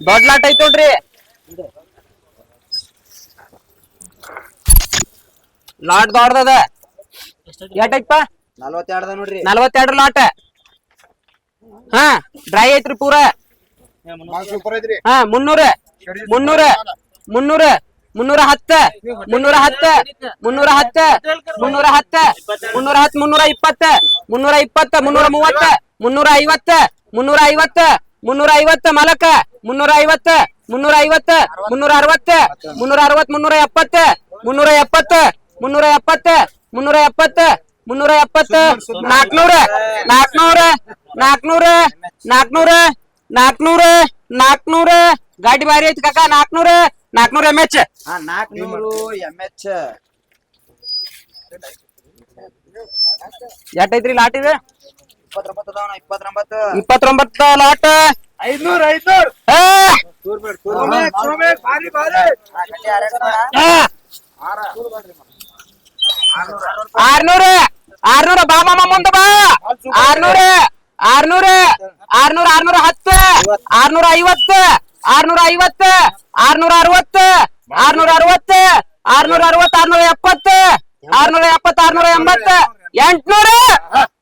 ದೊಡ್ಡ ಲಾಟ್ ಐತ್ ನೋಡ್ರಿ. ಲಾಟ್ ದೊಡ್ಡದ ಎಷ್ಟೈತಪ್ಪ ನಲ್ವತ್ತೆರಡು ಅದ ನೋಡ್ರಿ. ನಲವತ್ತೆರಡು ಲಾಟ್. ಹಾ ಡ್ರೈ ಐತ್ರಿ ಪೂರ. ಹಾ ಮುನ್ನೂರ. ಮುನ್ನೂರ. ಮುನ್ನೂರ. ಮುನ್ನೂರ ಹತ್ತ ಮುನ್ನೂರ ಹತ್ತ ಮುನ್ನೂರ ಹತ್ತ ಮುನ್ನೂರ ಹತ್ತ ಮುನ್ನೂರ ಹತ್ತು ಮುನ್ನೂರ ಇಪ್ಪತ್ತ ಮುನ್ನೂರ ಇಪ್ಪತ್ತ ಮುನ್ನೂರ ಮೂವತ್ತ ಮುನ್ನೂರ ಐವತ್ತ ಮುನ್ನೂರ ಐವತ್ತ ಮುನ್ನೂರ ಐವತ್ತ ಮಲಕ ಮುನ್ನೂರ ಐವತ್ತ ಮುನ್ನೂರ ಐವತ್ತ ಮುನ್ನೂರ ಅರವತ್ತ ಮುನ್ನೂರ ಅರವತ್ ಮುನ್ನೂರ ಎಪ್ಪತ್ತ ಮುನ್ನೂರ ಎಪ್ಪತ್ತ ಮುನ್ನೂರ ಎಪ್ಪತ್ತ ಮುನ್ನೂರ ಎಪ್ಪತ್ತ ಮುನ್ನೂರ ಎಪ್ಪತ್ತ ನಾಲ್ಕನೂರ ನಾಲ್ಕನೂರ ನಾಲ್ಕನೂರ ನಾಲ್ಕನೂರ ನಾಲ್ಕನೂರ ನಾಲ್ಕನೂರ ಗಾಡಿ ಬಾರಿ ಐತಿ ಕಾಕ ನಾಲ್ಕನೂರ ನಾಲ್ಕನೂರ ಎಂ ಎಚ್ ಹಾ ನಾಲ್ಕನೂರು ಎಂ ಎಚ್ ಎಟ್ ಐತ್ರಿ ಲಾಟ್ ಇದೆ? ಇಪ್ಪತ್ತೊಂಬತ್ತು ಲಾಟ್ ಐದ್ನೂರ್ ಐದ್ನೂರ್. ಆರ್ನೂರ ಆರ್ನೂರ ಬಾ ಮಾಮ ಮುಂದ ಬಾ. ಆರ್ನೂರ ಆರ್ನೂರ ಆರ್ನೂರ ಆರ್ನೂರ ಹತ್ತು ಆರ್ನೂರ ಐವತ್ತ. ಆರ್ನೂರ ಐವತ್ತು ಆರ್ನೂರ ಅರವತ್ತು ಆರ್ನೂರ ಅರವತ್ತು ಆರ್ನೂರ ಅರವತ್ತು ಆರ್ನೂರ ಎಪ್ಪತ್ತು ಆರ್ನೂರ ಎಪ್ಪತ್ತು ಆರ್ನೂರ ಎಂಬತ್ತು ಎಂಟ್ನೂರ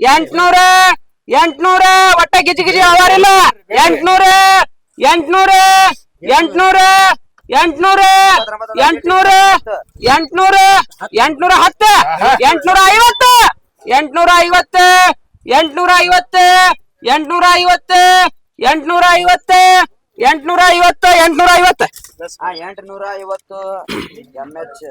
ಎಂಟ್ನೂರ ಎಂಟ್ನೂರ, ಒಟ್ಟ ಗಿಜಿ ಗಿಜಿ ಅವರಿಲ್ಲ ಎಂಟ್ನೂರ ಎಂಟ್ನೂರ ಎಂಟ್ನೂರ ಎಂಟ್ನೂರ ಎಂಟ್ನೂರ ಎಂಟ್ನೂರ ಎಂಟ್ನೂರ ಹತ್ತು ಎಂಟ್ನೂರ ಐವತ್ತು ಎಂಟ್ನೂರ ಐವತ್ತು ಎಂಟ್ನೂರ ಐವತ್ತು ಎಂಟ್ನೂರ ಐವತ್ತು ಎಂಟ್ನೂರ ಐವತ್ತ ಎಂಟ್ನೂರ ಐವತ್ತು ಎಂಟ್ನೂರ ಐವತ್ತ ಹಾ ಎಂಟ್ನೂರ ಐವತ್ತು ಎಂ ಎಚ್